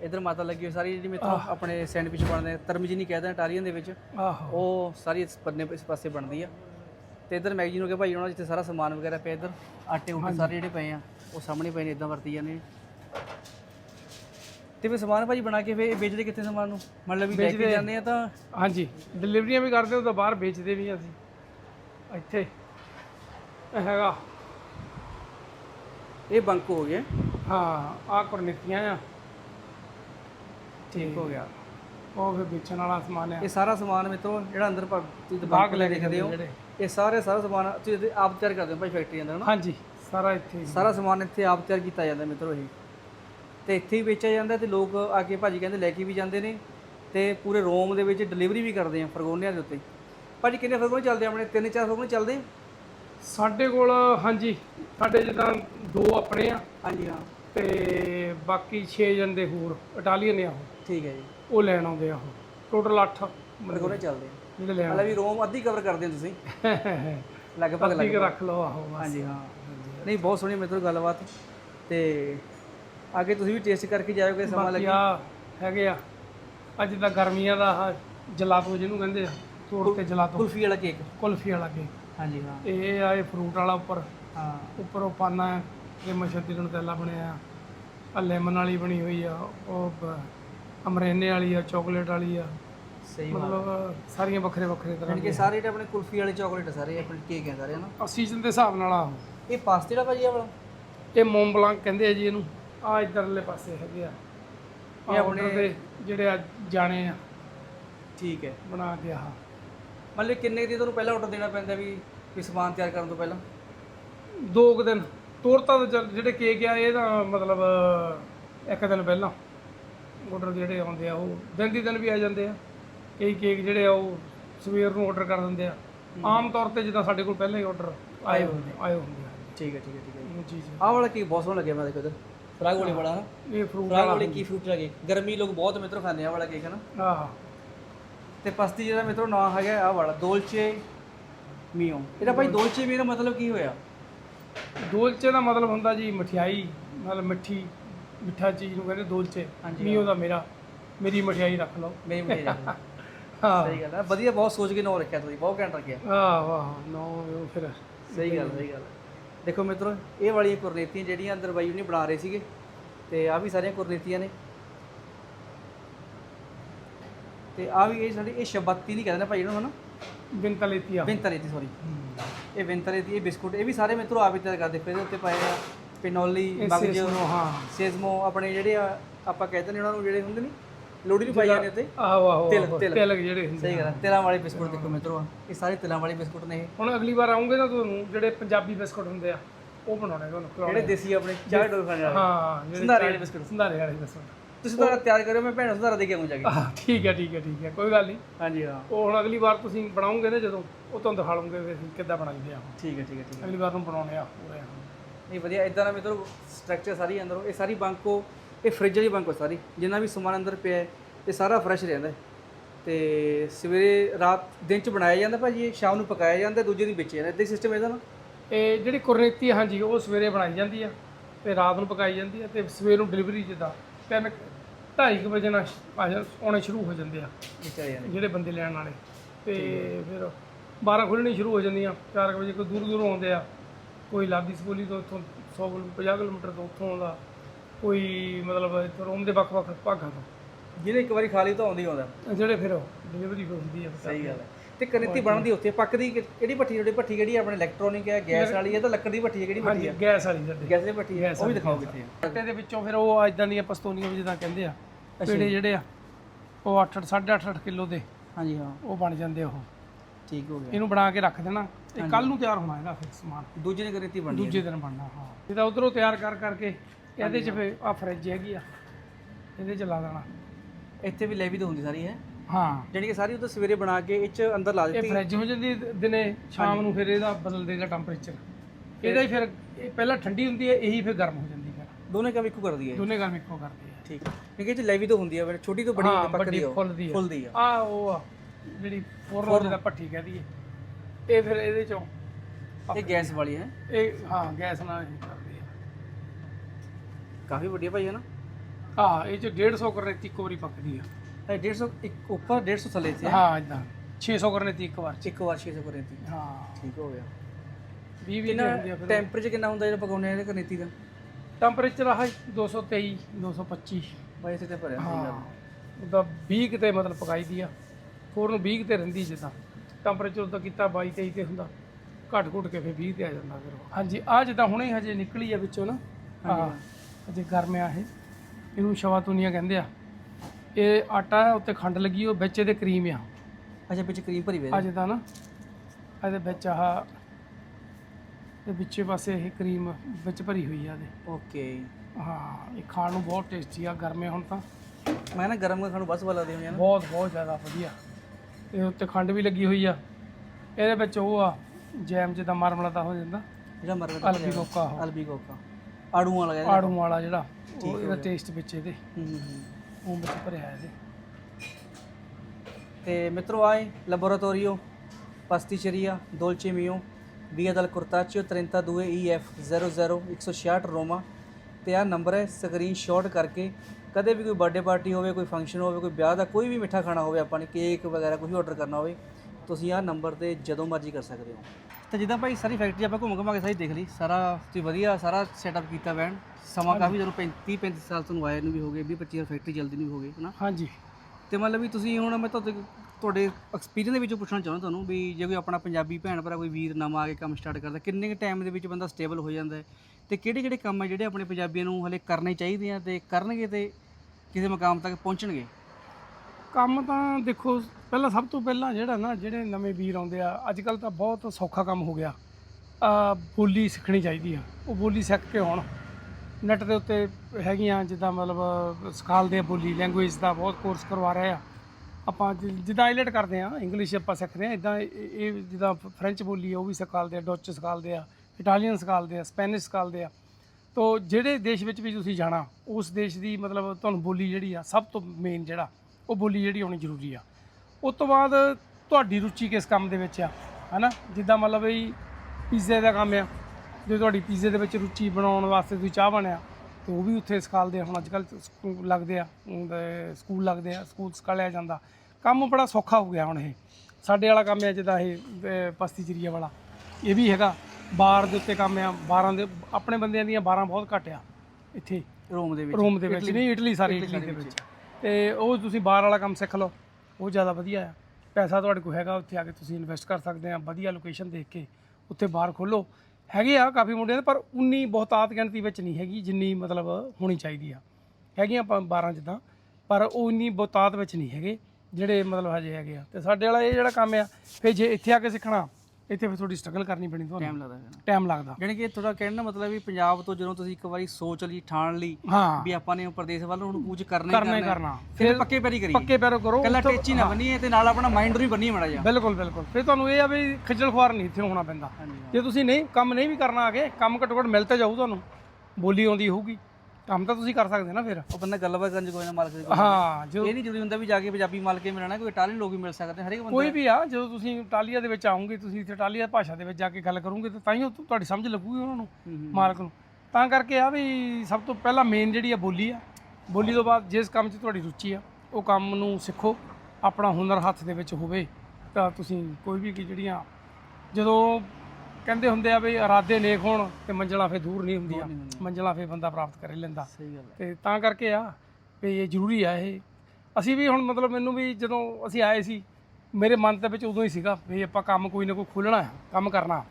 ਇਧਰ ਮਾਤਾ ਲੱਗੀ ਹੋਈ ਸਾਰੀ ਜਿਹੜੀ ਮੇਥੋਂ ਆਪਣੇ ਸੈਂਡਵਿਚ ਬਣਦੇ ਤਰਮਜੀਨੀ ਕਹਿੰਦੇ ਆ ਦੇ ਵਿੱਚ ਆਹੋ। ਉਹ ਸਾਰੀ ਇਸ ਪੰਨੇ ਇਸ ਪਾਸੇ ਬਣਦੀ ਆ। ਤੇ ਇਧਰ ਮੈਗਜ਼ੀਨ ਹੋ ਗਿਆ ਭਾਈ ਉਹਨਾਂ ਜਿੱਥੇ ਸਾਰਾ ਸਮਾਨ ਵਗੈਰਾ ਪਿਆ ਇਧਰ ਆਟੇ ਉਟੇ ਸਾਰੇ ਜਿਹੜੇ ਪਏ ਆ ਉਹ ਸਾਹਮਣੇ ਪਏ ਨੇ ਇਦਾਂ ਵਰਤੀ ਜਾਂਦੇ ਨੇ। ਤੇ ਫਿਰ ਸਮਾਨ ਭਾਜੀ ਬਣਾ ਕੇ ਫਿਰ ਇਹ ਵੇਚਦੇ ਕਿੱਥੇ ਸਮਾਨ ਨੂੰ? ਮਤਲਬ ਵੀ ਲੈ ਕੇ ਜਾਂਦੇ ਆ ਤਾਂ? ਹਾਂਜੀ ਡਿਲੀਵਰੀਆਂ ਵੀ ਕਰਦੇ ਉਹ ਤਾਂ ਬਾਹਰ ਵੇਚਦੇ ਵੀ ਅਸੀਂ। ਇੱਥੇ। ਇਹ ਹੈਗਾ। ਇਹ ਬੰਕ ਹੋ ਗਿਆ। ਹਾਂ ਆਹ ਕੁਰਨੀਤੀਆਂ ਆ। ਠੀਕ ਹੋ ਗਿਆ। ਉਹ ਫਿਰ ਵੇਚਣ ਵਾਲਾ ਸਮਾਨ ਆ। ਇਹ ਸਾਰਾ ਸਮਾਨ ਮਿੱਤਰੋ ਜਿਹੜਾ ਅੰਦਰ ਪ- ਤੁਸੀਂ ਬਾਗ ਲੈ ਕੇ ਦੇਖਦੇ ਹੋ। ਜਿਹੜੇ। ਇਹ ਸਾਰੇ ਸਾਰਾ ਸਮਾਨ ਤੁਸੀਂ ਇਹਦੇ ਆਪ ਤਿਆਰ ਕਰਦੇ ਹੋ ਭਾਈ ਫੈਕਟਰੀ ਅੰਦਰ ਨਾ ਹਾਂਜੀ ਸਾਰਾ ਇੱਥੇ ਹੀ। ਸਾਰਾ ਸਮਾਨ ਇੱਥੇ ਆਪ ਤਿਆਰ ਕੀਤਾ ਜਾਂਦਾ ਮਿੱਤਰੋ ਇਹ। ਤੇ ਇੱਥੇ ਹੀ ਵੇਚਿਆ ਜਾਂਦਾ ਤੇ ਲੋਕ ਆ ਕੇ ਭਾਜੀ ਕਹਿੰਦੇ ਲੈ ਕੇ ਵੀ ਜਾਂਦੇ ਨੇ ਤੇ ਪੂਰੇ ਰੋਮ ਦੇ ਵਿੱਚ ਡਿਲੀਵਰੀ ਵੀ ਕਰਦੇ ਆ ਫਰਗੋਨਿਆਂ ਦੇ ਉੱਤੇ। ਭਾਜੀ ਕਿੰਨੇ ਫਰਗੋਨੇ ਚੱਲਦੇ ਆ ਆਪਣੇ? ਤਿੰਨ ਚਾਰ ਫਰਗੋਨੇ ਚੱਲਦੇ? ਸਾਡੇ ਕੋਲ ਹਾਂਜੀ ਸਾਡੇ ਜਿੱਦਾਂ ਦੋ ਆਪਣੇ ਆ। ਹਾਂਜੀ ਹਾਂ। ਤੇ ਬਾਕੀ 6 ਜਣ ਦੇ ਹੋਰ ਇਟਾਲੀਅਨ ਆ ਉਹ। ਠੀਕ ਹੈ ਜੀ। ਉਹ ਲੈਣ ਆਉਂਦੇ ਆ ਉਹ। ਟੋਟਲ 8 ਫਰਗੋਨੇ ਚੱਲਦੇ ਆ। ਜਿਹੜੇ ਲੈਣ ਮਤਲਬ ਵੀ ਰੋਮ ਅੱਧੀ ਕਵਰ ਕਰਦੇ ਹੋ ਤੁਸੀਂ। *laughs* ਲਗਭਗ ਠੀਕ ਰੱਖ ਲਓ ਆਹੋ ਹਾਂਜੀ ਹਾਂ। ਨਹੀਂ ਬਹੁਤ ਸੋਹਣੀ ਮਿੱਤਰੋ ਗੱਲਬਾਤ। ਤੇ ਅੱਗੇ ਤੁਸੀਂ ਵੀ ਟੇਸਟ ਕਰਕੇ ਜਾਓਗੇ ਸਮਾਂ ਬਾਕੀ ਲੱਗੇ। ਆ ਹੈਗੇ ਆ ਅੱਜ ਤਾਂ ਗਰਮੀਆਂ ਦਾ ਆਹ ਜਲਾਤੋ ਜਿਹਨੂੰ ਕਹਿੰਦੇ ਆ ਤੋੜ ਕੇ ਜਲਾਤੋ ਕੁਲਫੀ ਵਾਲਾ ਕੇਕ ਕੁਲਫੀ ਵਾਲਾ ਕੇ ਹਾਂਜੀ ਹਾਂ। ਇਹ ਆ ਇਹ ਫਰੂਟ ਵਾਲਾ ਉੱਪਰ। ਹਾਂ। ਉੱਪਰ ਪਾਨਾ ਹੈ ਇਹ ਮਸ਼ੱਤੀ ਨੂੰ ਤੈਲਾ ਬਣਿਆ ਆ। ਲੈਮਨ ਵਾਲੀ ਬਣੀ ਹੋਈ ਆ ਉਹ ਬ- ਅਮਰੇਨੇ ਵਾਲੀ ਆ ਚਾਕਲੇਟ ਵਾਲੀ ਆ। ਸਹੀ ਬਾਤ ਮਤਲਬ ਸਾਰੀਆਂ ਵੱਖਰੇ ਵੱਖਰੇ ਤਰ੍ਹਾਂ ਯਾਨੀ ਕਿ ਸਾਰੇ ਜਿਹੜੇ ਆਪਣੇ ਕੁਲਫੀ ਵਾਲੇ ਚਾਕਲੇਟ ਸਾਰੇ ਆਪਣੇ ਕੇਕ ਹੈ ਸਾਰੇ ਹਨਾ? ਆ ਸੀਜ਼ਨ ਦੇ ਹਿਸਾਬ ਨਾਲ ਆ ਇਹ ਪਾਸਤੇ ਦਾ ਭਾਜੀ ਆ ਵਾਲਾ? ਇਹ ਮੋਮ ਬਲਾਂਕ ਕਹਿੰਦੇ ਆ ਜੀ ਇਹਨੂੰ। ਆ ਇਧਰਲੇ ਪਾਸੇ ਹੈਗੇ ਆ। ਇਹ ਆਪਣੇ- ਦੇ ਜਿਹੜੇ ਆ ਜਾਣੇ ਆ। ਠੀਕ ਹੈ। ਬਣਾ ਕੇ ਆ ਮਤਲਬ ਕਿੰਨੇ ਦਿਨ ਤੁਹਾਨੂੰ ਪਹਿਲਾਂ ਆਰਡਰ ਦੇਣਾ ਪੈਂਦਾ ਵੀ ਵੀ ਸਮਾਨ ਤਿਆਰ ਕਰਨ ਤੋਂ ਪਹਿਲਾਂ? ਦੋ ਕੁ ਦਿਨ। ਤੋਰਤਾ ਤਾਂ ਚੱਲ ਜਿਹੜੇ ਕੇਕ ਆ ਇਹ ਤਾਂ ਮਤਲਬ ਇੱਕ ਦਿਨ ਪਹਿਲਾਂ ਆਰਡਰ ਜਿਹੜੇ ਆਉਂਦੇ ਆ ਉਹ ਦਿਨ ਦੀ ਦਿਨ ਵੀ ਆ ਜਾਂਦੇ ਆ। ਕਈ ਕੇਕ ਜਿਹੜੇ ਆ ਉਹ ਸਵੇਰ ਨੂੰ ਆਰਡਰ ਕਰ ਦਿੰਦੇ ਆ। ਆਮ ਤੌਰ ਤੇ ਜਿੱਦਾਂ ਸਾਡੇ ਕੋਲ ਪਹਿਲਾਂ ਹੀ ਆਰਡਰ ਆਏ ਹੁੰਦੇ ਆਏ ਹੁੰਦੇ ਆ। ਠੀਕ ਹੈ ਠੀਕ ਹੈ ਠੀਕ ਹੈ। ਇਹ ਚੀਜ਼ ਆਹ ਵਾਲਾ ਕੀ ਬਹੁਤ ਸੋਹਣਾ ਲੱਗਿਆ ਮੈਂ ਦੇਖੋ ਇਧਰ ਫਰਾਗ ਵਾਲੀ ਬੜਾ ਨਾ? ਇਹ ਫਰੂਟ ਫਰਾਗ ਵਾਲੀ ਕੀ ਫਰੂਟ ਲੱਗੇ ਗਰਮੀ ਲੋਕ ਬਹੁਤ ਮਿੱਤਰੋ ਖਾਂਦੇ ਆ ਵਾਲਾ ਕੇਕ ਹੈ ਨਾ? ਆਹ। ਤੇ ਪਸਤੀ ਜਿਹੜਾ ਮਿੱਤਰੋ ਨਾਂ ਹੈਗਾ ਆਹ ਵਾਲਾ ਦੋਲਚੇ ਮੀਓ ਇਹਦਾ ਭਾਈ ਦੋਲਚੇ ਮੀਓ ਦਾ ਮਤਲਬ ਕੀ ਹੋਇਆ? ਦੋਲਚੇ ਦਾ ਮਤਲਬ ਹੁੰਦਾ ਜੀ ਮਠਿਆਈ ਮਤਲਬ ਮਿੱਠੀ ਮਿੱਠਾ ਚੀਜ਼ ਨੂੰ ਕਹਿੰਦੇ ਦੋਲਚੇ ਹਾਂਜੀ, ਮੀਓ ਦਾ ਮੇਰਾ ਮੇਰੀ ਮਠਿਆਈ ਰੱਖ ਲਓ। ਮੇਰੀ ਮਿੱਠੇ ਜਾ *laughs* ਹਾਂ। ਸਹੀ ਗੱਲ ਹੈ ਵਧੀਆ ਬਹੁਤ ਸੋਚ ਕੇ ਨਾਂ ਰੱਖਿਆ ਤੁਸੀਂ ਬਹੁਤ ਘੈਂਟ ਰੱਖਿਆ। ਆਹ ਵਾਹ ਨੋ ਫਿਰ ਸਹੀ ਗੱਲ ਸਹੀ ਗੱਲ ਦੇਖੋ ਮਿੱਤਰੋ ਇਹ ਵਾਲੀਆਂ ਕੁਰਨੀਤੀਆਂ ਜਿਹੜੀਆਂ ਅੰਦਰ ਬਾਈ ਨਹੀਂ ਬਣਾ ਰਹੇ ਸੀਗੇ ਤੇ ਆ ਵੀ ਸਾਰੀਆਂ ਕੁਰਨੀਤੀਆਂ ਨੇ। ਤੇ ਆ ਵੀ ਇਹ ਸਾਡੀ ਇਹ ਸ਼ਬਤੀ ਨਹੀਂ ਕਹਿੰਦੇ ਨੇ ਭਾਈ ਇਹਨੂੰ ਹਨਾ? ਬਿੰਤਾ ਲੈਤੀਆ ਵਿੰਤਰੇਤੀ ਸੌਰੀ ਇਹ ਵਿੰਤਰੇਤੀ ਇਹ ਬਿਸਕੁਟ ਇਹ ਵੀ ਸਾਰੇ ਮਿੱਤਰੋ ਆਪ ਹੀ ਤਿਆਰ ਕਰਦੇ ਪਏ ਇਹਦੇ ਉੱਤੇ ਪਾਏ ਆ ਪਿਨੋਲੀ ਮਗਜ ਹਾਂ। ਸੇਜ਼ਮੋ ਆਪਣੇ ਜਿਹੜੇ ਆ ਆਪਾਂ ਕਹਿੰਦੇ ਨੇ ਉਹਨਾਂ ਨੂੰ ਜਿਹੜੇ ਹੁੰਦੇ ਨਹੀਂ ਲੋੜੀ ਨੂੰ ਪਾਈ ਜਾਂਦੇ ਉੱਤੇ ਆਹੋ ਆਹੋ ਤਿਲ- ਤਿਲ। ਜਿਹੜੇ ਹੁੰਦੇ ਸਹੀ ਗੱਲ ਹੈ ਤਿਲਾਂ ਵਾਲੇ ਬਿਸਕੁਟ ਦੇਖੋ ਮਿੱਤਰੋ ਇਹ ਸਾਰੇ ਤਿਲਾਂ ਵਾਲੇ ਬਿਸਕੁਟ ਨੇ ਇਹ। ਹੁਣ ਅਗਲੀ ਵਾਰ ਆਉਂਗੇ ਨਾ ਤੁਹਾਨੂੰ ਜਿਹੜੇ ਪੰਜਾਬੀ ਬਿਸਕੁਟ ਹੁੰਦੇ ਆ ਉਹ ਬਣਾਉਣੇ ਤੁਹਾਨੂੰ ਖਿਲਾਉਣੇ ਜਿਹੜੇ ਦੇਸੀ ਆਪਣੇ ਚਾਹ ਡੋਲ ਖਾਣੇ ਵਾਲੇ। ਹਾਂ ਸੰਧਾਰੇ ਵਾਲੇ ਬਿਸਕੁਟ। ਸੰਧਾਰੇ ਵਾਲੇ ਬਿਸਕੁਟ। ਤੁਸੀਂ ਤਾਂ ਤਿਆਰ ਕਰਿਓ ਮੈਂ ਭੈਣ ਨੂੰ ਸੰਧਾਰਾ ਦੇ ਕੇ ਆਉਂ ਜਾ ਕੇ। ਆਹ ਠੀਕ ਹੈ ਠੀਕ ਹੈ ਠੀਕ ਹੈ ਕੋਈ ਗੱਲ ਨਹੀਂ। ਹਾਂਜੀ ਹਾਂ। ਉਹ ਹੁਣ ਅਗਲੀ ਵਾਰ ਤੁਸੀਂ ਬਣਾਉਂਗੇ ਨਾ ਜਦੋਂ ਉਹ ਤੁਹਾਨੂੰ ਦਿਖਾ ਲਵਾਂਗੇ ਵੀ ਅਸੀਂ ਕਿੱਦਾਂ ਬਣਾਈਦੇ ਆ। ਠੀਕ ਹੈ ਠੀਕ ਹੈ ਠੀਕ ਹੈ ਅਗਲੀ ਵਾਰ ਨੂੰ ਬਣਾਉਣੇ ਆ ਇਹ ਵਧੀਆ ਇਦਾਂ ਦਾ ਮਿੱਤਰੋ ਸਟਰਕਚਰ ਸਾਰੀ ਅੰਦਰੋਂ ਇਹ ਸਾਰੀ ਬੰਕੋ ਇਹ ਫ੍ਰਿਜ ਵਾਲੀ ਬੰਕੋ ਸਾਰੀ ਜਿੰਨਾ ਵੀ ਸਮਾਨ ਅੰਦਰ ਪਿਆ ਹੈ ਇਹ ਸਾਰਾ ਫਰੈਸ਼ ਰਹਿੰਦਾ ਹੈ। ਤੇ ਸਵੇਰੇ ਰਾਤ ਦਿਨ ਚ ਬਣਾਇਆ ਜਾਂਦਾ ਭਾਜੀ ਇਹ ਸ਼ਾਮ ਨੂੰ ਪਕਾਇਆ ਜਾਂਦਾ ਦੂਜੇ ਦਿਨ ਵੇਚਿਆ ਜਾਂਦਾ। ਇਦਾਂ ਸਿਸਟਮ ਇਹਦਾ ਨਾ? ਇਹ ਜਿਹੜੀ ਕੁਰਨੇਤੀ ਹਾਂਜੀ ਉਹ ਸਵੇਰੇ ਬਣਾਈ ਜਾਂਦੀ ਆ ਤੇ ਰਾਤ ਨੂੰ ਪਕਾਈ ਜਾਂਦੀ ਆ ਤੇ ਸਵੇਰ ਨੂੰ ਡਿਲੀਵਰੀ ਜਿੱਦਾਂ ਤਿੰਨ 2:30 ਵਜੇ ਨਾਲ ਆ ਜਾ- ਆਉਣੇ ਸ਼ੁਰੂ ਹੋ ਜਾਂਦੇ ਆ ਜਾਂਦੇ ਜਿਹੜੇ ਬੰਦੇ ਲੈਣ ਵਾਲੇ। ਤੇ ਫਿਰ 12 ਖੁੱਲਣੀ ਸ਼ੁਰੂ ਹੋ ਜਾਂਦੀਆਂ 4 ਵਜੇ ਕੋਈ ਦੂਰ ਦੂਰੋਂ ਆਉਂਦੇ ਆ। ਕੋਈ ਲਾਦੀ ਸਪੋਲੀ ਤੋਂ ਇੱਥੋਂ 100 50 ਕਿਲੋਮੀਟਰ ਤੋਂ ਉੱਥੋਂ ਆਉਂਦਾ। ਕੋਈ ਮਤਲਬ ਰੋਮ ਦੇ ਵੱਖ-ਵੱਖ ਭਾਗਾਂ ਤੋਂ। ਜਿਹਨੇ ਇੱਕ ਵਾਰੀ ਖਾ ਲਈ ਤਾਂ ਆਉਂਦੀ ਆਉਂਦਾ। ਜਿਹੜੇ ਫਿਰ ਡਿਲੀਵਰੀ ਹੁੰਦੀ ਆ। ਸਹੀ ਗੱਲ ਹੈ। ਤੇ ਕਨੇਤੀ ਬਣਦੀ ਉੱਥੇ ਪੱਕਦੀ ਕਿ- ਕਿਹੜੀ ਭੱਠੀ ਤੁਹਾਡੀ ਭੱਠੀ ਕਿਹੜੀ? ਆਪਣੇ ਇਲੈਕਟ੍ਰੋਨਿਕ ਹੈ ਗੈਸ ਵਾਲੀ ਹੈ ਤਾਂ ਲੱਕੜ ਦੀ ਭੱਠੀ ਹੈ ਕਿਹੜੀ ਭੱਠੀ ਹਾਂਜੀ ਹੈ ਗੈਸ ਵਾਲੀ ਸਾਡੇ। ਗੈਸ ਦੀ ਭੱਠੀ ਹੈ ਉਹ ਵੀ ਦਿਖਾਓ ਕਿੱਥੇ ਹੈ ਆਟੇ ਦੇ ਵਿੱਚੋਂ ਫਿਰ ਉਹ ਇਦਾਂ ਦੀਆਂ ਪਸਤੋਨੀਆਂ ਜਿੱਦਾਂ ਕਹਿੰਦੇ ਆ ਪੇੜੇ ਜਿਹੜੇ ਆ ਉਹ 8 8.5 8 ਕਿਲੋ ਦੇ। ਹਾਂਜੀ ਹਾਂ। ਉਹ ਬਣ ਜਾਂਦੇ ਆ ਉਹ। ਠੀਕ ਹੋ ਗਿਆ। ਇਹਨੂੰ ਬਣਾ ਕੇ ਰੱਖ ਦੇਣਾ। ਇਹ ਕੱਲ ਨੂੰ ਤਿਆਰ ਹੋਣਾ ਇਹਦਾ ਫਿਰ ਸਮਾਨ। ਦੂਜੇ ਨੇ ਕਨੇਤੀ ਬਣਦੀ ਦੂਜੇ ਦਿਨ ਬਣਨਾ ਹਾਂ। ਇਹਦਾ ਉਧਰੋਂ ਤਿਆਰ ਕਰ ਕਰਕੇ ਇਹਦੇ 'ਚ ਫਿਰ ਆ ਫਰਿੱਜ ਹੈਗੀ ਆ। ਇਹਦੇ 'ਚ ਲਾ ਦੇਣਾ। ਹੈ। ਇੱਥੇ ਵੀ ਲੈਵੀ ਤਾਂ ਹੁੰਦੀ ਸਾਰੀ ਹੈ? ਹਾਂ। ਜਾਣੀ ਕਿ ਸਾਰੀ ਉਹ ਤਾਂ ਸਵੇਰੇ ਬਣਾ ਕੇ ਇਹ ਚ ਅੰਦਰ ਲਾ ਇਹ ਦਿੱਤੀ। ਫਰਿੱਜ ਹੋ ਜਾਂਦੀ ਹੈ ਦਿਨੇ ਸ਼ਾਮ ਨੂੰ ਫਿਰ ਇਹਦਾ ਬਦਲ ਦੇਗਾ ਟੈਂਪਰੇਚਰ ਇਹਦਾ ਹੀ ਫਿਰ ਇਹ ਪਹਿਲਾਂ ਠੰਡੀ ਹੁੰਦੀ ਹੈ ਇਹੀ ਫਿਰ ਗਰਮ ਹੋ ਜਾਂਦੀ ਹੈ। ਦੋਨੇ ਕੰਮ ਇੱਕੋ ਕਰਦੀ ਹੈ? ਦੋਨੇ ਗਰਮ ਇੱਕੋ ਕਰਦੇ ਆ ਠੀਕ ਹੈ। ਕਿਉਂਕਿ ਇਹ ਚ ਲੈਵੀ ਤਾਂ ਹੁੰਦੀ ਹੈ ਫਿਰ ਛੋਟੀ ਤੋਂ ਬੜੀ ਹਾਂ ਪੱਕਦੀ ਹੈ ਫੁੱਲ ਦੀ ਹੈ ਫੁੱਲਦੀ ਹੈ। ਆ। ਉਹ ਆ ਜਿਹੜੀ ਫੋਰਨ ਜਿਹਦਾ ਭੱਠੀ ਕਹਦੀ ਹੈ। ਇਹ ਫਿਰ ਇਹਦੇ ਚੋਂ ਇਹ ਗੈਸ ਵਾਲੀ ਹੈ। ਇਹ ਹਾਂ ਗੈਸ ਨਾਲ ਇਹ ਹੈ ਕਾਫੀ ਵੱਡੀ ਭਾਈ ਹੈ ਨਾ? ਹਾਂ ਇਹ ਚ 150 ਕਰਨੇਤੀ ਇੱਕ ਵਾਰੀ ਪੱਕਦੀ ਆ। ਇਹ 150 ਇੱਕ ਉੱਪਰ 150 ਥੱਲੇ ਤੇ ਹਾਂ ਇਦਾਂ 600 ਕਰਨੇਤੀ ਇੱਕ ਵਾਰ ਚ। ਇੱਕ ਵਾਰ 600 ਕਨੇਤੀ ਹਾਂ। ਠੀਕ ਹੋ ਗਿਆ। 20 20 ਕਿੰਨਾ ਹੁੰਦੀ ਆ ਫਿਰ। ਟੈਂਪਰੇਚਰ ਕਿੰਨਾ ਹੁੰਦਾ ਜਿਹੜਾ ਪਕਾਉਣੇ ਆ ਇਹਦੇ ਕਨੇਤੀ ਦਾ? ਟੈਂਪਰੇਚਰ ਆਹ 223 225 ਬਾਈ ਇੱਥੇ ਤੇ ਭਰਿਆ ਹਾਂ। ਉਹਦਾ 20 ਕਿਤੇ ਮਤਲਬ ਪਕਾਈ ਦੀ ਆ। ਫੋਰਨ 20 ਕਿਤੇ ਰਹਿੰਦੀ ਜਿੱਦਾਂ। ਟੈਂਪਰੇਚਰ ਉਹਦਾ ਕੀਤਾ 22 23 ਤੇ ਹੁੰਦਾ। ਘਟ ਘੁੱਟ ਕੇ ਫਿਰ 20 ਤੇ ਆ ਜਾਂਦਾ ਫਿਰ ਉਹ। ਹਾਂਜੀ ਆ ਜਿੱਦਾਂ ਹੁਣੇ ਹਜੇ ਨਿਕਲੀ ਆ ਵਿੱਚੋਂ ਨਾ। ਹਾਂ। ਹਜੇ ਗਰਮ ਆ ਇਹ ਇਹਨੂੰ ਸ਼ਵਾਤੂਨੀਆ ਕਹਿੰਦੇ ਆ। ਇਹ ਆਟਾ ਹੈ, ਉੱਤੇ ਖੰਡ ਲੱਗੀ ਉਹ ਵਿੱਚ ਇਹਦੇ ਕਰੀਮ ਆ। ਅੱਛਾ ਵਿੱਚ ਕਰੀਮ ਭਰੀ ਵੇ। ਆ ਜਿੱਦਾਂ ਨਾ ਇਹਦੇ ਵਿੱਚ ਆਹ ਤੇ ਵਿੱਚੇ ਪਾਸੇ ਇਹ ਕਰੀਮ ਵਿੱਚ ਭਰੀ ਹੋਈ ਆ ਇਹਦੇ। ਓਕੇ। ਹਾਂ ਇਹ ਖਾਣ ਨੂੰ ਬਹੁਤ ਟੇਸਟੀ ਆ ਗਰਮੇ ਹੁਣ ਤਾਂ। ਮੈਂ ਨਾ ਗਰਮ ਖਾਣ ਨੂੰ ਬਸ ਵਾਲਾ ਦੇ ਹੋਈਆਂ ਨਾ। ਬਹੁਤ ਬਹੁਤ ਜ਼ਿਆਦਾ ਵਧੀਆ। ਤੇ ਉੱਤੇ ਖੰਡ ਵੀ ਲੱਗੀ ਹੋਈ ਆ। ਇਹਦੇ ਵਿੱਚ ਉਹ ਆ ਜੈਮ ਜਿੱਦਾਂ ਮਾਰਮਲਾ ਹੋ ਜਾਂਦਾ। ਜਿਹੜਾ ਮਰਦ ਅਲਬੀ ਕੋਕਾ ਉਹ। ਅਲਬੀ ਕੋਕਾ। ਆੜੂ ਵਾਲਾ ਕਹਿੰਦੇ ਆੜੂ ਵਾਲਾ ਜਿਹੜਾ ਉਹ ਇਹਦਾ ਟੇਸਟ ਵਿੱਚ ਇਹਦੇ। ਹੂੰ ਹੂੰ, ਹੂੰ। ਉਹ ਵਿੱਚ ਭਰਿਆ ਇਹਦੇ। ਤੇ ਮਿੱਤਰੋ ਆਏ ਲੈਬੋਰੇਟੋਰੀਓ pasticceria dolce mio via del cortaccio 32 EF 00166 ਰੋਮਾ ਤੇ ਆ ਨੰਬਰ ਹੈ ਸਕਰੀਨਸ਼ਾਟ ਕਰਕੇ ਕਦੇ ਵੀ ਕੋਈ ਬਰਥਡੇ ਪਾਰਟੀ ਹੋਵੇ ਕੋਈ ਫੰਕਸ਼ਨ ਹੋਵੇ ਕੋਈ ਵਿਆਹ ਦਾ ਕੋਈ ਵੀ ਮਿੱਠਾ ਖਾਣਾ ਹੋਵੇ ਆਪਾਂ ਨੇ ਕੇਕ ਵਗੈਰਾ ਕੁਝ ਆਰਡਰ ਕਰਨਾ ਹੋਵੇ ਤੁਸੀਂ ਆ ਨੰਬਰ ਤੇ ਜਦੋਂ ਮਰਜ਼ੀ ਕਰ ਸਕਦੇ ਹੋ। ਤੇ ਜਿੱਦਾਂ ਭਾਈ ਸਾਰੀ ਫੈਕਟਰੀ ਆਪਾਂ ਘੁੰਮ ਘੁਮਾ ਕੇ ਸਾਰੀ ਦੇਖ ਲਈ ਸਾਰਾ ਤੁਸੀਂ ਵਧੀਆ ਸਾਰਾ ਸੈਟਅਪ ਕੀਤਾ ਵੈਨ ਸਮਾਂ ਕਾਫੀ ਜਦੋਂ 35 35 ਸਾਲ ਤੁਹਾਨੂੰ ਆਏ ਨੂੰ ਵੀ ਹੋ ਗਏ 20 25 ਸਾਲ ਫੈਕਟਰੀ ਚੱਲਦੀ ਨੂੰ ਵੀ ਹੋ ਗਏ ਹਨਾ? ਹਾਂਜੀ। ਤੇ ਮਤਲਬ ਵੀ ਤੁਸੀਂ ਹੁਣ ਮੈਂ ਤੁਹਾਡੇ ਤੁਹਾਡੇ ਐਕਸਪੀਰੀਅੰਸ ਦੇ ਵਿੱਚੋਂ ਪੁੱਛਣਾ ਚਾਹੁੰਦਾ ਤੁਹਾਨੂੰ ਵੀ ਜੇ ਕੋਈ ਆਪਣਾ ਪੰਜਾਬੀ ਭੈਣ ਭਰਾ ਕੋਈ ਵੀਰ ਨਵਾਂ ਆ ਕੇ ਕੰਮ ਸਟਾਰਟ ਕਰਦਾ ਕਿੰਨੇ ਕੁ ਟਾਈਮ ਦੇ ਵਿੱਚ ਬੰਦਾ ਸਟੇਬਲ ਹੋ ਜਾਂਦਾ ਹੈ? ਤੇ ਕਿਹੜੇ ਕਿਹੜੇ ਕੰਮ ਹੈ ਜਿਹੜੇ ਆਪਣੇ ਪੰਜਾਬੀਆਂ ਨੂੰ ਹਲੇ ਕਰਨੇ ਚਾਹੀਦੇ ਆ ਤੇ ਕਰਨਗੇ ਤੇ ਕਿਸੇ ਮਕਾਮ ਤੱਕ ਪਹੁੰਚਣਗੇ? ਕੰਮ ਤਾਂ ਦੇਖੋ ਪਹਿਲਾਂ ਸਭ ਤੋਂ ਪਹਿਲਾਂ ਜਿਹੜਾ ਨਾ, ਜਿਹੜੇ ਨਵੇਂ ਵੀਰ ਆਉਂਦੇ ਆ ਅੱਜ ਕੱਲ ਤਾਂ ਬਹੁਤ ਸੌਖਾ ਕੰਮ ਹੋ ਗਿਆ। ਆ ਬੋਲੀ ਸਿੱਖਣੀ ਚਾਹੀਦੀ ਆ। ਉਹ ਬੋਲੀ ਸਿੱਖ ਕੇ ਆਉਣ ਨੈਟ ਦੇ ਉੱਤੇ ਹੈਗੀਆਂ, ਜਿੱਦਾਂ ਮਤਲਬ ਸਿਖਾਲਦੇ ਆ ਬੋਲੀ ਲੈਂਗੁਏਜ ਦਾ ਬਹੁਤ ਕੋਰਸ ਕਰਵਾ ਰਹੇ ਆ। ਆਪਾਂ ਜਿ- ਜਿੱਦਾਂ ਆਈਲੈਟ ਕਰਦੇ ਆ ਇੰਗਲਿਸ਼ ਆਪਾਂ ਸਿੱਖਦੇ ਆ ਇਦਾਂ ਇਹ ਜਿੱਦਾਂ ਫ੍ਰੈਂਚ ਬੋਲੀ ਆ, ਉਹ ਵੀ ਸਿਖਾਲਦੇ ਆ ਡੱਚ ਸਿਖਾਲਦੇ ਆ ਇਟਾਲੀਅਨ ਸਿਖਾਲਦੇ ਆ ਸਪੈਨਿਸ਼ ਸਿਖਾਲਦੇ ਆ। ਤੋ ਜਿਹੜੇ ਦੇਸ਼ ਵਿੱਚ ਵੀ ਤੁਸੀਂ ਜਾਣਾ, ਉਸ ਦੇਸ਼ ਦੀ ਮਤਲਬ ਤੁਹਾਨੂੰ ਬੋਲੀ ਜਿਹੜੀ ਆ, ਸਭ ਤੋਂ ਮੇਨ ਜਿਹੜਾ, ਉਹ ਬੋਲੀ ਜਿਹੜੀ ਆਉਣੀ ਜ਼ਰੂਰੀ ਆ। ਉਸ ਤੋਂ ਬਾਅਦ ਤੁਹਾਡੀ ਰੁਚੀ ਕਿਸ ਕੰਮ ਦੇ ਵਿੱਚ ਆ? ਹਨਾ? ਜਿੱਦਾਂ ਮਤਲਬ ਵੀ ਪੀਜ਼ੇ ਦਾ ਕੰਮ ਆ। ਜੇ ਤੁਹਾਡੀ ਪੀਜ਼ੇ ਦੇ ਵਿੱਚ ਰੁਚੀ ਬਣਾਉਣ ਵਾਸਤੇ ਤੁਸੀਂ ਚਾਹ ਬਣਿਆ ਤੇ ਉਹ ਵੀ ਉੱਥੇ ਸਿਖਾਲਦੇ ਆ। ਹੁਣ ਅੱਜ ਕੱਲ੍ਹ ਸਕੂਲ ਲੱਗਦੇ ਆ। ਸਕੂਲ ਲੱਗਦੇ ਆ। ਸਕੂਲ ਸਿਖਾਲਿਆ ਜਾਂਦਾ। ਕੰਮ ਬੜਾ ਸੌਖਾ ਹੋ ਗਿਆ ਹੁਣ ਇਹ। ਸਾਡੇ ਵਾਲਾ ਕੰਮ ਹੈ ਜਿੱਦਾਂ ਇਹ ਪਸਤੀ ਚਿਰੀਆ ਵਾਲਾ। ਇਹ ਵੀ ਹੈਗਾ। ਬਾਰ ਦੇ ਉੱਤੇ ਕੰਮ ਆ। ਬਾਰਾਂ ਦੇ ਆਪਣੇ ਬੰਦਿਆਂ ਦੀਆਂ ਬਾਰਾਂ ਬਹੁਤ ਘੱਟ ਆ। ਇੱਥੇ। ਰੋਮ ਦੇ ਵਿੱਚ। ਰੋਮ ਦੇ ਵਿੱਚ ਨਹੀਂ ਇਟਲੀ ਸਾਰੀ ਇਟਲੀ ਦੇ ਵਿੱਚ। ਤੇ ਉਹ ਤੁਸੀਂ ਬਾਹਰ ਵਾਲਾ ਕੰਮ ਸਿੱਖ ਲਓ। ਉਹ ਜ਼ਿਆਦਾ ਵਧੀਆ ਆ। ਪੈਸਾ ਤੁਹਾਡੇ ਕੋਲ ਹੈਗਾ, ਉੱਥੇ ਆ ਕੇ ਤੁਸੀਂ ਇਨਵੈਸਟ ਕਰ ਸਕਦੇ ਆ। ਵਧੀਆ ਲੋਕੇਸ਼ਨ ਦੇਖ ਕੇ ਉੱਥੇ ਬਾਹਰ ਖੋਲੋ ਹੈਗੇ ਆ ਕਾਫੀ ਮੁੰਡੇ ਨੇ ਪਰ ਉਨੀ ਬਹੁਤਾਤ ਗਿਣਤੀ ਵਿੱਚ ਨਹੀਂ ਹੈਗੀ ਜਿੰਨੀ ਮਤਲਬ ਹੋਣੀ ਚਾਹੀਦੀ ਆ। ਹੈਗੀਆਂ ਆਪਾਂ 12 ਜਿੱਦਾਂ, ਪਰ ਉਹ ਉਨੀ ਬਹੁਤਾਤ ਵਿੱਚ ਨਹੀਂ ਹੈਗੇ, ਜਿਹੜੇ ਮਤਲਬ ਹਜੇ ਹੈਗੇ ਆ। ਤੇ ਸਾਡੇ ਵਾਲਾ ਇਹ ਜਿਹੜਾ ਕੰਮ ਆ, ਫਿਰ ਜੇ ਇੱਥੇ ਆ ਕੇ ਸਿੱਖਣਾ ਇੱਥੇ ਫਿਰ ਥੋੜੀ ਸਟਰਗਲ ਕਰਨੀ ਪੈਣੀ ਤੁਹਾਨੂੰ। ਟਾਈਮ ਲੱਗਦਾ ਹੈ ਟਾਈਮ ਲੱਗਦਾ। ਜਾਣੀ ਕਿ ਤੁਹਾਡਾ ਕਹਿਣ ਦਾ ਮਤਲਬ ਵੀ ਪੰਜਾਬ ਤੋਂ ਜਦੋਂ ਤੁਸੀਂ ਇੱਕ ਵਾਰੀ ਸੋਚ ਲਈ ਠਾਣ ਲਈ ਹਾਂ। ਵੀ ਆਪਾਂ ਨੇ ਪ੍ਰਦੇਸ਼ ਵੱਲ ਹੁਣ ਕੂਚ ਕਰਨਾ ਹੀ ਕਰਨਾ ਹੀ ਫਿਰ ਪੱਕੇ ਪੈਰੀ ਕਰੀਏ। ਪੱਕੇ ਪੈਰੋ ਕਰੋ ਕੱਲਾ ਟੇਚੀ ਨਾ ਬਣੀਏ ਤੇ ਨਾਲ ਆਪਣਾ ਮਾਈਂਡ ਵੀ ਬੰਨੀ ਮੜਾ ਜਾ ਬਿਲਕੁਲ ਬਿਲਕੁਲ। ਫਿਰ ਤੁਹਾਨੂੰ ਇਹ ਆ ਵੀ ਖੱਜਲ ਖੁਆਰ ਨਹੀਂ ਇੱਥੇ ਹੋਣਾ ਪੈਂਦਾ। ਜੇ ਤੁਸੀਂ ਨਹੀਂ ਕੰਮ ਨਹੀਂ ਵੀ ਕਰਨਾ ਆਗੇ ਕੰਮ ਘੱਟੋ ਘੱਟ ਮਿਲ ਤੇ ਜਾਊ ਤੁਹਾਨੂੰ। ਬੋਲੀ ਆਉਂਦੀ ਹੋਊਗੀ। ਕੰਮ ਤਾਂ ਤੁਸੀਂ ਕਰ ਸਕਦੇ ਨਾ ਫਿਰ। ਉਹ ਬੰਦਾ ਗੱਲਬਾਤ ਕਰਨ ਚ ਕੋਈ ਨਾ ਮਾਲਕ ਦੇ ਕੋਲ ਹਾਂ ਜੋ ਇਹ ਨਹੀਂ ਜ਼ਰੂਰੀ ਹੁੰਦਾ ਵੀ ਜਾ ਕੇ ਪੰਜਾਬੀ ਮਾਲਕੇ ਮਿਲਣਾ ਕੋਈ ਇਟਾਲੀਅਨ ਲੋਕ ਵੀ ਮਿਲ ਸਕਦੇ ਹਰੇਕ ਬੰਦਾ ਕੋਈ ਵੀ ਆ ਜਦੋਂ ਤੁਸੀਂ ਇਟਾਲੀਆ ਦੇ ਵਿੱਚ ਆਉਂਗੇ ਤੁਸੀਂ ਇੱਥੇ ਇਟਾਲੀਆ ਭਾਸ਼ਾ ਦੇ ਵਿੱਚ ਜਾ ਕੇ ਗੱਲ ਕਰੋਗੇ ਤਾਂ ਤਾਂ ਹੀ ਉਹ ਤੁਹਾਡੀ ਸਮਝ ਲੱਗੂਗੀ ਉਹਨਾਂ ਨੂੰ ਹੂੰ, ਹੂੰ। ਮਾਲਕ ਨੂੰ। ਤਾਂ ਕਰਕੇ ਆ ਵੀ ਸਭ ਤੋਂ ਪਹਿਲਾਂ ਮੇਨ ਜਿਹੜੀ ਆ ਬੋਲੀ ਆ। ਬੋਲੀ ਤੋਂ ਬਾਅਦ ਜਿਸ ਕੰਮ 'ਚ ਤੁਹਾਡੀ ਰੁਚੀ ਆ ਉਹ ਕੰਮ ਨੂੰ ਸਿੱਖੋ। ਆਪਣਾ ਹੁਨਰ ਹੱਥ ਦੇ ਵਿੱਚ ਹੋਵੇ ਤਾਂ ਤੁਸੀਂ ਕੋਈ ਵੀ ਕੀ ਜਿਹੜੀਆਂ ਜਦੋਂ ਕਹਿੰਦੇ ਹੁੰਦੇ ਆ ਵੀ ਇਰਾਦੇ ਨੇਕ ਹੋਣ ਤੇ ਮੰਜ਼ਲਾਂ ਫੇ ਦੂਰ ਨਹੀਂ ਹੁੰਦੀਆਂ। ਮੰਜ਼ਲਾਂ ਫੇ ਬੰਦਾ ਪ੍ਰਾਪਤ ਕਰ ਹੀ ਲੈਂਦਾ। ਸਹੀ ਗੱਲ ਤੇ ਤਾਂ ਕਰਕੇ ਆ ਵੀ ਇਹ ਜ਼ਰੂਰੀ ਆ ਇਹ। ਅਸੀਂ ਵੀ ਹੁਣ ਮਤਲਬ ਮੈਨੂੰ ਵੀ ਜਦੋਂ ਅਸੀਂ ਆਏ ਸੀ ਮੇਰੇ ਮਨ ਦੇ ਵਿੱਚ ਉਦੋਂ ਹੀ ਸੀਗਾ ਵੀ ਆਪਾਂ ਕੰਮ ਕੋਈ ਨਾ ਕੋਈ ਖੋਲਣਾ ਹੈ ਕੰਮ ਕਰਨਾ।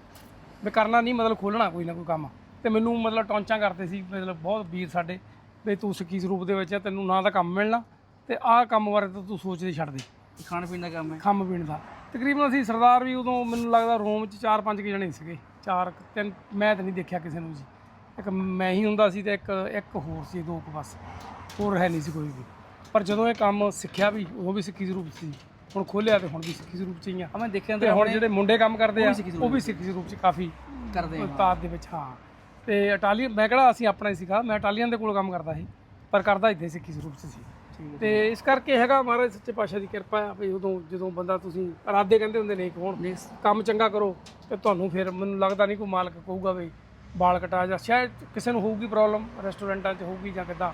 ਵੀ ਕਰਨਾ ਨਹੀਂ ਮਤਲਬ ਖੋਲਣਾ ਕੋਈ ਨਾ ਕੋਈ ਕੰਮ। ਤੇ ਮੈਨੂੰ ਮਤਲਬ ਟੌਂਚਾਂ ਕਰਦੇ ਸੀ ਮਤਲਬ ਬਹੁਤ ਵੀਰ ਸਾਡੇ ਵੀ ਤੂੰ ਸਿੱਖੀ ਸਰੂਪ ਦੇ ਵਿੱਚ ਆ ਤੈਨੂੰ ਨਾ ਤਾਂ ਕੰਮ ਮਿਲਣਾ ਤੇ ਆਹ ਕੰਮ ਬਾਰੇ ਤਾਂ ਤੂੰ ਸੋਚਦੇ ਛੱਡ ਦੇ ਖਾਣ ਪੀਣ ਦਾ ਕੰਮ ਹੈ। ਖੰਮ ਪੀਣ ਦਾ। ਤਕਰੀਬਨ ਅਸੀਂ ਸਰਦਾਰ ਵੀ ਉਦੋਂ ਮੈਨੂੰ ਲੱਗਦਾ ਰੋਮ 'ਚ ਚਾਰ ਪੰਜ ਕੁ ਜਣੇ ਸੀਗੇ। ਚਾਰ ਕੁ, ਤਿੰਨ ਮੈਂ ਤਾਂ ਨਹੀਂ ਦੇਖਿਆ ਕਿਸੇ ਨੂੰ ਜੀ। ਇੱਕ ਮੈਂ ਹੀ ਹੁੰਦਾ ਸੀ ਤੇ ਇੱਕ ਇੱਕ ਹੋਰ ਸੀ ਦੋ ਕੁ ਬਸ। ਹੋਰ ਹੈ ਨਹੀਂ ਸੀ ਕੋਈ ਵੀ। ਪਰ ਜਦੋਂ ਇਹ ਕੰਮ ਸਿੱਖਿਆ ਵੀ ਉਹ ਵੀ ਸਿੱਖੀ ਸਰੂਪ ਸੀ। ਹੁਣ ਖੋਲਿਆ ਤੇ ਹੁਣ ਵੀ ਸਿੱਖੀ ਸਰੂਪ 'ਚ ਹੀ ਆ। ਆ ਮੈਂ ਦੇਖਿਆ ਤੇ ਤਾਂ ਹੁਣ ਜਿਹੜੇ ਮੁੰਡੇ ਕੰਮ ਕਰਦੇ ਆ ਸਿੱਖੀ ਉਹ ਵੀ ਸਿੱਖੀ ਸਰੂਪ 'ਚ ਕਾਫੀ ਕਰਦੇ ਆ। ਉਸਤਾਦ ਦੇ ਵਿੱਚ ਹਾਂ। ਤੇ ਇਟਾਲੀਅਨ ਮੈਂ ਕਿਹੜਾ ਅਸੀਂ ਆਪਣਾ ਹੀ ਸੀਗਾ। ਮੈਂ ਇਟਾਲੀਅਨ ਦੇ ਕੋਲ ਕੰਮ ਕਰਦਾ ਸੀ ਪਰ ਕਰਦਾ ਇੱਥੇ ਸਿੱਖੀ ਸਰੂਪ 'ਚ ਸੀ। ਤੇ ਇਸ ਕਰਕੇ ਹੈਗਾ ਮਹਾਰਾਜ ਸੱਚੇ ਪਾਤਸ਼ਾਹ ਦੀ ਕਿਰਪਾ ਆ ਵੀ ਉਦੋਂ ਜਦੋਂ ਬੰਦਾ ਤੁਸੀਂ ਇਰਾਦੇ ਕਹਿੰਦੇ ਹੁੰਦੇ ਨੇ ਕਿ ਹੁਣ ਕੰਮ ਚੰਗਾ ਕਰੋ ਤੇ ਤੁਹਾਨੂੰ ਫਿਰ ਮੈਨੂੰ ਲੱਗਦਾ ਨਹੀਂ ਕੋਈ ਮਾਲਕ ਕਹੂਗਾ ਵੀ ਬਾਲ ਕਟਾ ਜਾਂ ਸ਼ਾਇਦ ਕਿਸੇ ਨੂੰ ਹੋਊਗੀ ਪ੍ਰੋਬਲਮ ਰੈਸਟੋਰੈਂਟਾਂ 'ਚ ਹੋਊਗੀ ਜਾਂ ਕਿੱਦਾਂ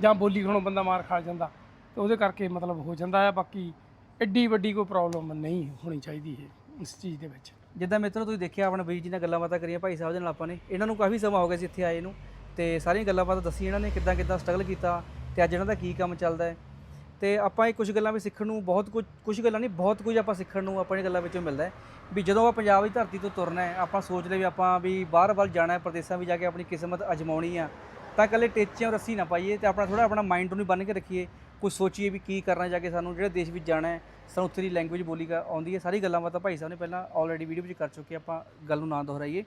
ਜਾਂ ਬੋਲੀ ਖਣੋਂ ਬੰਦਾ ਮਾਰ ਖਾ ਜਾਂਦਾ ਤੇ ਉਹਦੇ ਕਰਕੇ ਮਤਲਬ ਹੋ ਜਾਂਦਾ ਆ ਬਾਕੀ ਐਡੀ ਵੱਡੀ ਕੋਈ ਪ੍ਰੋਬਲਮ ਨਹੀਂ ਹੋਣੀ ਚਾਹੀਦੀ ਹੈ ਇਸ ਚੀਜ਼ ਦੇ ਵਿੱਚ। ਜਿੱਦਾਂ ਮਿੱਤਰੋ ਤੁਸੀਂ ਦੇਖਿਆ ਆਪਣੇ ਵੀਰ ਜੀ ਨਾਲ ਗੱਲਾਂ ਬਾਤਾਂ ਕਰੀਆਂ ਭਾਈ ਸਾਹਿਬ ਦੇ ਨਾਲ ਆਪਾਂ ਨੇ ਇਹਨਾਂ ਨੂੰ ਕਾਫੀ ਸਮਾਂ ਹੋ ਗਿਆ ਸੀ ਇੱਥੇ ਆਏ ਨੂੰ ਤੇ ਸਾਰੀਆਂ ਗੱਲਾਂ ਬਾਤਾਂ ਦੱਸੀ ਇਹਨਾਂ ਨੇ ਕਿੱਦਾਂ ਕਿੱਦਾਂ ਸਟਰਗਲ ਕੀਤਾ ਤੇ ਅੱਜ ਇਹਨਾਂ ਦਾ ਕੀ ਕੰਮ ਚੱਲਦਾ ਹੈ। ਤੇ ਆਪਾਂ ਇਹ ਕੁਝ ਗੱਲਾਂ ਵੀ ਸਿੱਖਣ ਨੂੰ ਬਹੁਤ ਕੁਝ ਕੁਝ ਗੱਲਾਂ ਨਹੀਂ, ਬਹੁਤ ਕੁਝ ਆਪਾਂ ਸਿੱਖਣ ਨੂੰ ਆਪਣੀ ਗੱਲਾਂ ਵਿੱਚੋਂ ਮਿਲਦਾ ਹੈ। ਵੀ ਜਦੋਂ ਆਪਾਂ ਪੰਜਾਬ ਦੀ ਧਰਤੀ ਤੋਂ ਤੁਰਨਾ ਹੈ, ਆਪਾਂ ਸੋਚਦੇ ਵੀ ਆਪਾਂ ਵੀ ਬਾਹਰ ਵੱਲ ਜਾਣਾ ਹੈ, ਪ੍ਰਦੇਸ਼ਾਂ ਵਿੱਚ ਜਾ ਕੇ ਆਪਣੀ ਕਿਸਮਤ ਅਜਮਾਉਣੀ ਆ, ਤਾਂ ਇਕੱਲੇ ਟੇਚਿਆਂ ਰੱਸੀ ਨਾ ਪਾਈਏ ਤੇ ਆਪਣਾ ਥੋੜਾ ਆਪਣਾ ਮਾਈਂਡ ਨੂੰ ਬੰਨ ਕੇ ਰੱਖੀਏ। ਕੁਝ ਸੋਚੀਏ ਵੀ ਕੀ ਕਰਨਾ ਜਾ ਕੇ ਸਾਨੂੰ ਜਿਹੜੇ ਦੇਸ਼ ਵਿੱਚ ਜਾਣਾ ਹੈ, ਸਾਨੂੰ ਉੱਥੇ ਦੀ ਲੈਂਗੁਏਜ ਬੋਲੀ ਕਾ ਆਉਂਦੀ ਹੈ। ਸਾਰੀ ਗੱਲਾਂ ਬਾਤਾਂ ਭਾਈ ਸਾਹਿਬ ਨੇ ਪਹਿਲਾਂ ਆਲਰੇਡੀ ਵੀਡੀਓ ਵਿੱਚ ਕਰ ਚੁੱਕੇ ਆਪਾਂ ਗੱਲ ਨੂੰ ਨਾ ਦੁਹਰਾਈਏ।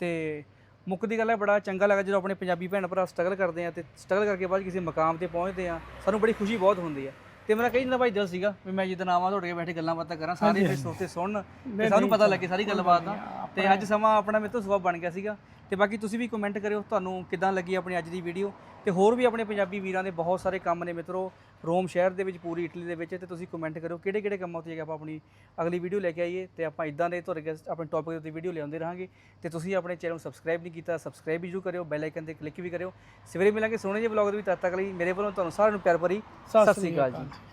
ਤੇ ਮੁੱਖ ਦੀ ਗੱਲ ਹੈ ਬੜਾ ਚੰਗਾ ਲੱਗਾ ਜਦੋਂ ਆਪਣੇ ਪੰਜਾਬੀ ਭੈਣ ਭਰਾ ਸਟਰਗਲ ਕਰਦੇ ਆ ਤੇ ਸਟਰਗਲ ਕਰਕੇ ਬਾਅਦ ਕਿਸੇ ਮਕਾਮ ਤੇ ਪਹੁੰਚਦੇ ਆ ਸਾਨੂੰ ਬੜੀ ਖੁਸ਼ੀ ਬਹੁਤ ਹੁੰਦੀ ਹੈ। ਤੇ ਮੇਰਾ ਕਈ ਦਿਨਾਂ ਭਾਈ ਦਿਲ ਸੀਗਾ ਵੀ ਮੈਂ ਜਿੱਦਣ ਆਵਾਂ ਤੁਹਾਡੇ ਕੇ ਬੈਠੇ ਗੱਲਾਂ ਬਾਤਾਂ ਕਰਾਂ ਸਾਰੇ ਮੇਰੇ ਸੋਤੇ ਸੁਣਨ ਤੇ ਸਾਨੂੰ ਪਤਾ ਲੱਗੇ ਸਾਰੀ ਗੱਲਬਾਤ ਦਾ ਤੇ ਅੱਜ ਸਮਾਂ ਆਪਣਾ ਮੇਰੇ ਤੋਂ ਸਵਾਬ ਬਣ ਗਿਆ ਸੀਗਾ। ਤੇ ਬਾਕੀ ਤੁਸੀਂ ਵੀ ਕਮੈਂਟ ਕਰਿਓ ਤੁਹਾਨੂੰ ਕਿਦਾਂ ਲੱਗੀ ਆਪਣੀ ਅੱਜ ਦੀ ਵੀਡੀਓ ਤੇ ਹੋਰ ਵੀ ਆਪਣੇ ਪੰਜਾਬੀ ਵੀਰਾਂ ਦੇ ਬਹੁਤ ਸਾਰੇ ਕੰਮ ਨੇ ਮਿੱਤਰੋ ਰੋਮ ਸ਼ਹਿਰ ਦੇ ਵਿੱਚ ਪੂਰੀ ਇਟਲੀ ਦੇ ਵਿੱਚ ਤੇ ਤੁਸੀਂ ਕਮੈਂਟ ਕਰਿਓ ਕਿਹੜੇ ਕਿਹੜੇ ਕੰਮਾਂ ਕੇ ਆਪਾਂ ਆਪਣੀ ਅਗਲੀ ਵੀਡੀਓ ਲੈ ਕੇ ਆਈਏ ਤੇ ਆਪਾਂ ਇਦਾਂ ਦੇ ਤੁਹਾਡੇ ਅੱਗੇ ਆਪਣੇ ਟੌਪਿਕ ਦੇ ਉੱਤੇ ਵੀਡੀਓ ਲਿਆਉਂਦੇ ਰਹਾਂਗੇ ਤੇ ਤੁਸੀਂ ਆਪਣੇ ਚੈਨਲ ਨੂੰ ਸਬਸਕ੍ਰਾਈਬ ਨਹੀਂ ਕੀਤਾ ਸਬਸਕ੍ਰਾਈਬ ਵੀ ਜ਼ਰੂਰ ਕਰਿਓ ਬੈਲ ਆਈਕਨ ਤੇ ਕਲਿੱਕ ਵੀ ਕਰਿਓ। ਸਵੇਰੇ ਮਿਲਾਂਗੇ ਸੋਹਣੇ ਜਿਹੇ ਵਲੌਗ ਦੇ ਵਿੱਚ ਤਦ ਤੱਕ ਲਈ ਮੇਰੇ ਵੱਲੋਂ ਤੁਹਾਨੂੰ ਸਾਰਿਆਂ ਨੂੰ ਪਿਆਰ ਭਰੀ ਸਤਿ ਸ੍ਰੀ ਅਕਾਲ ਜੀ।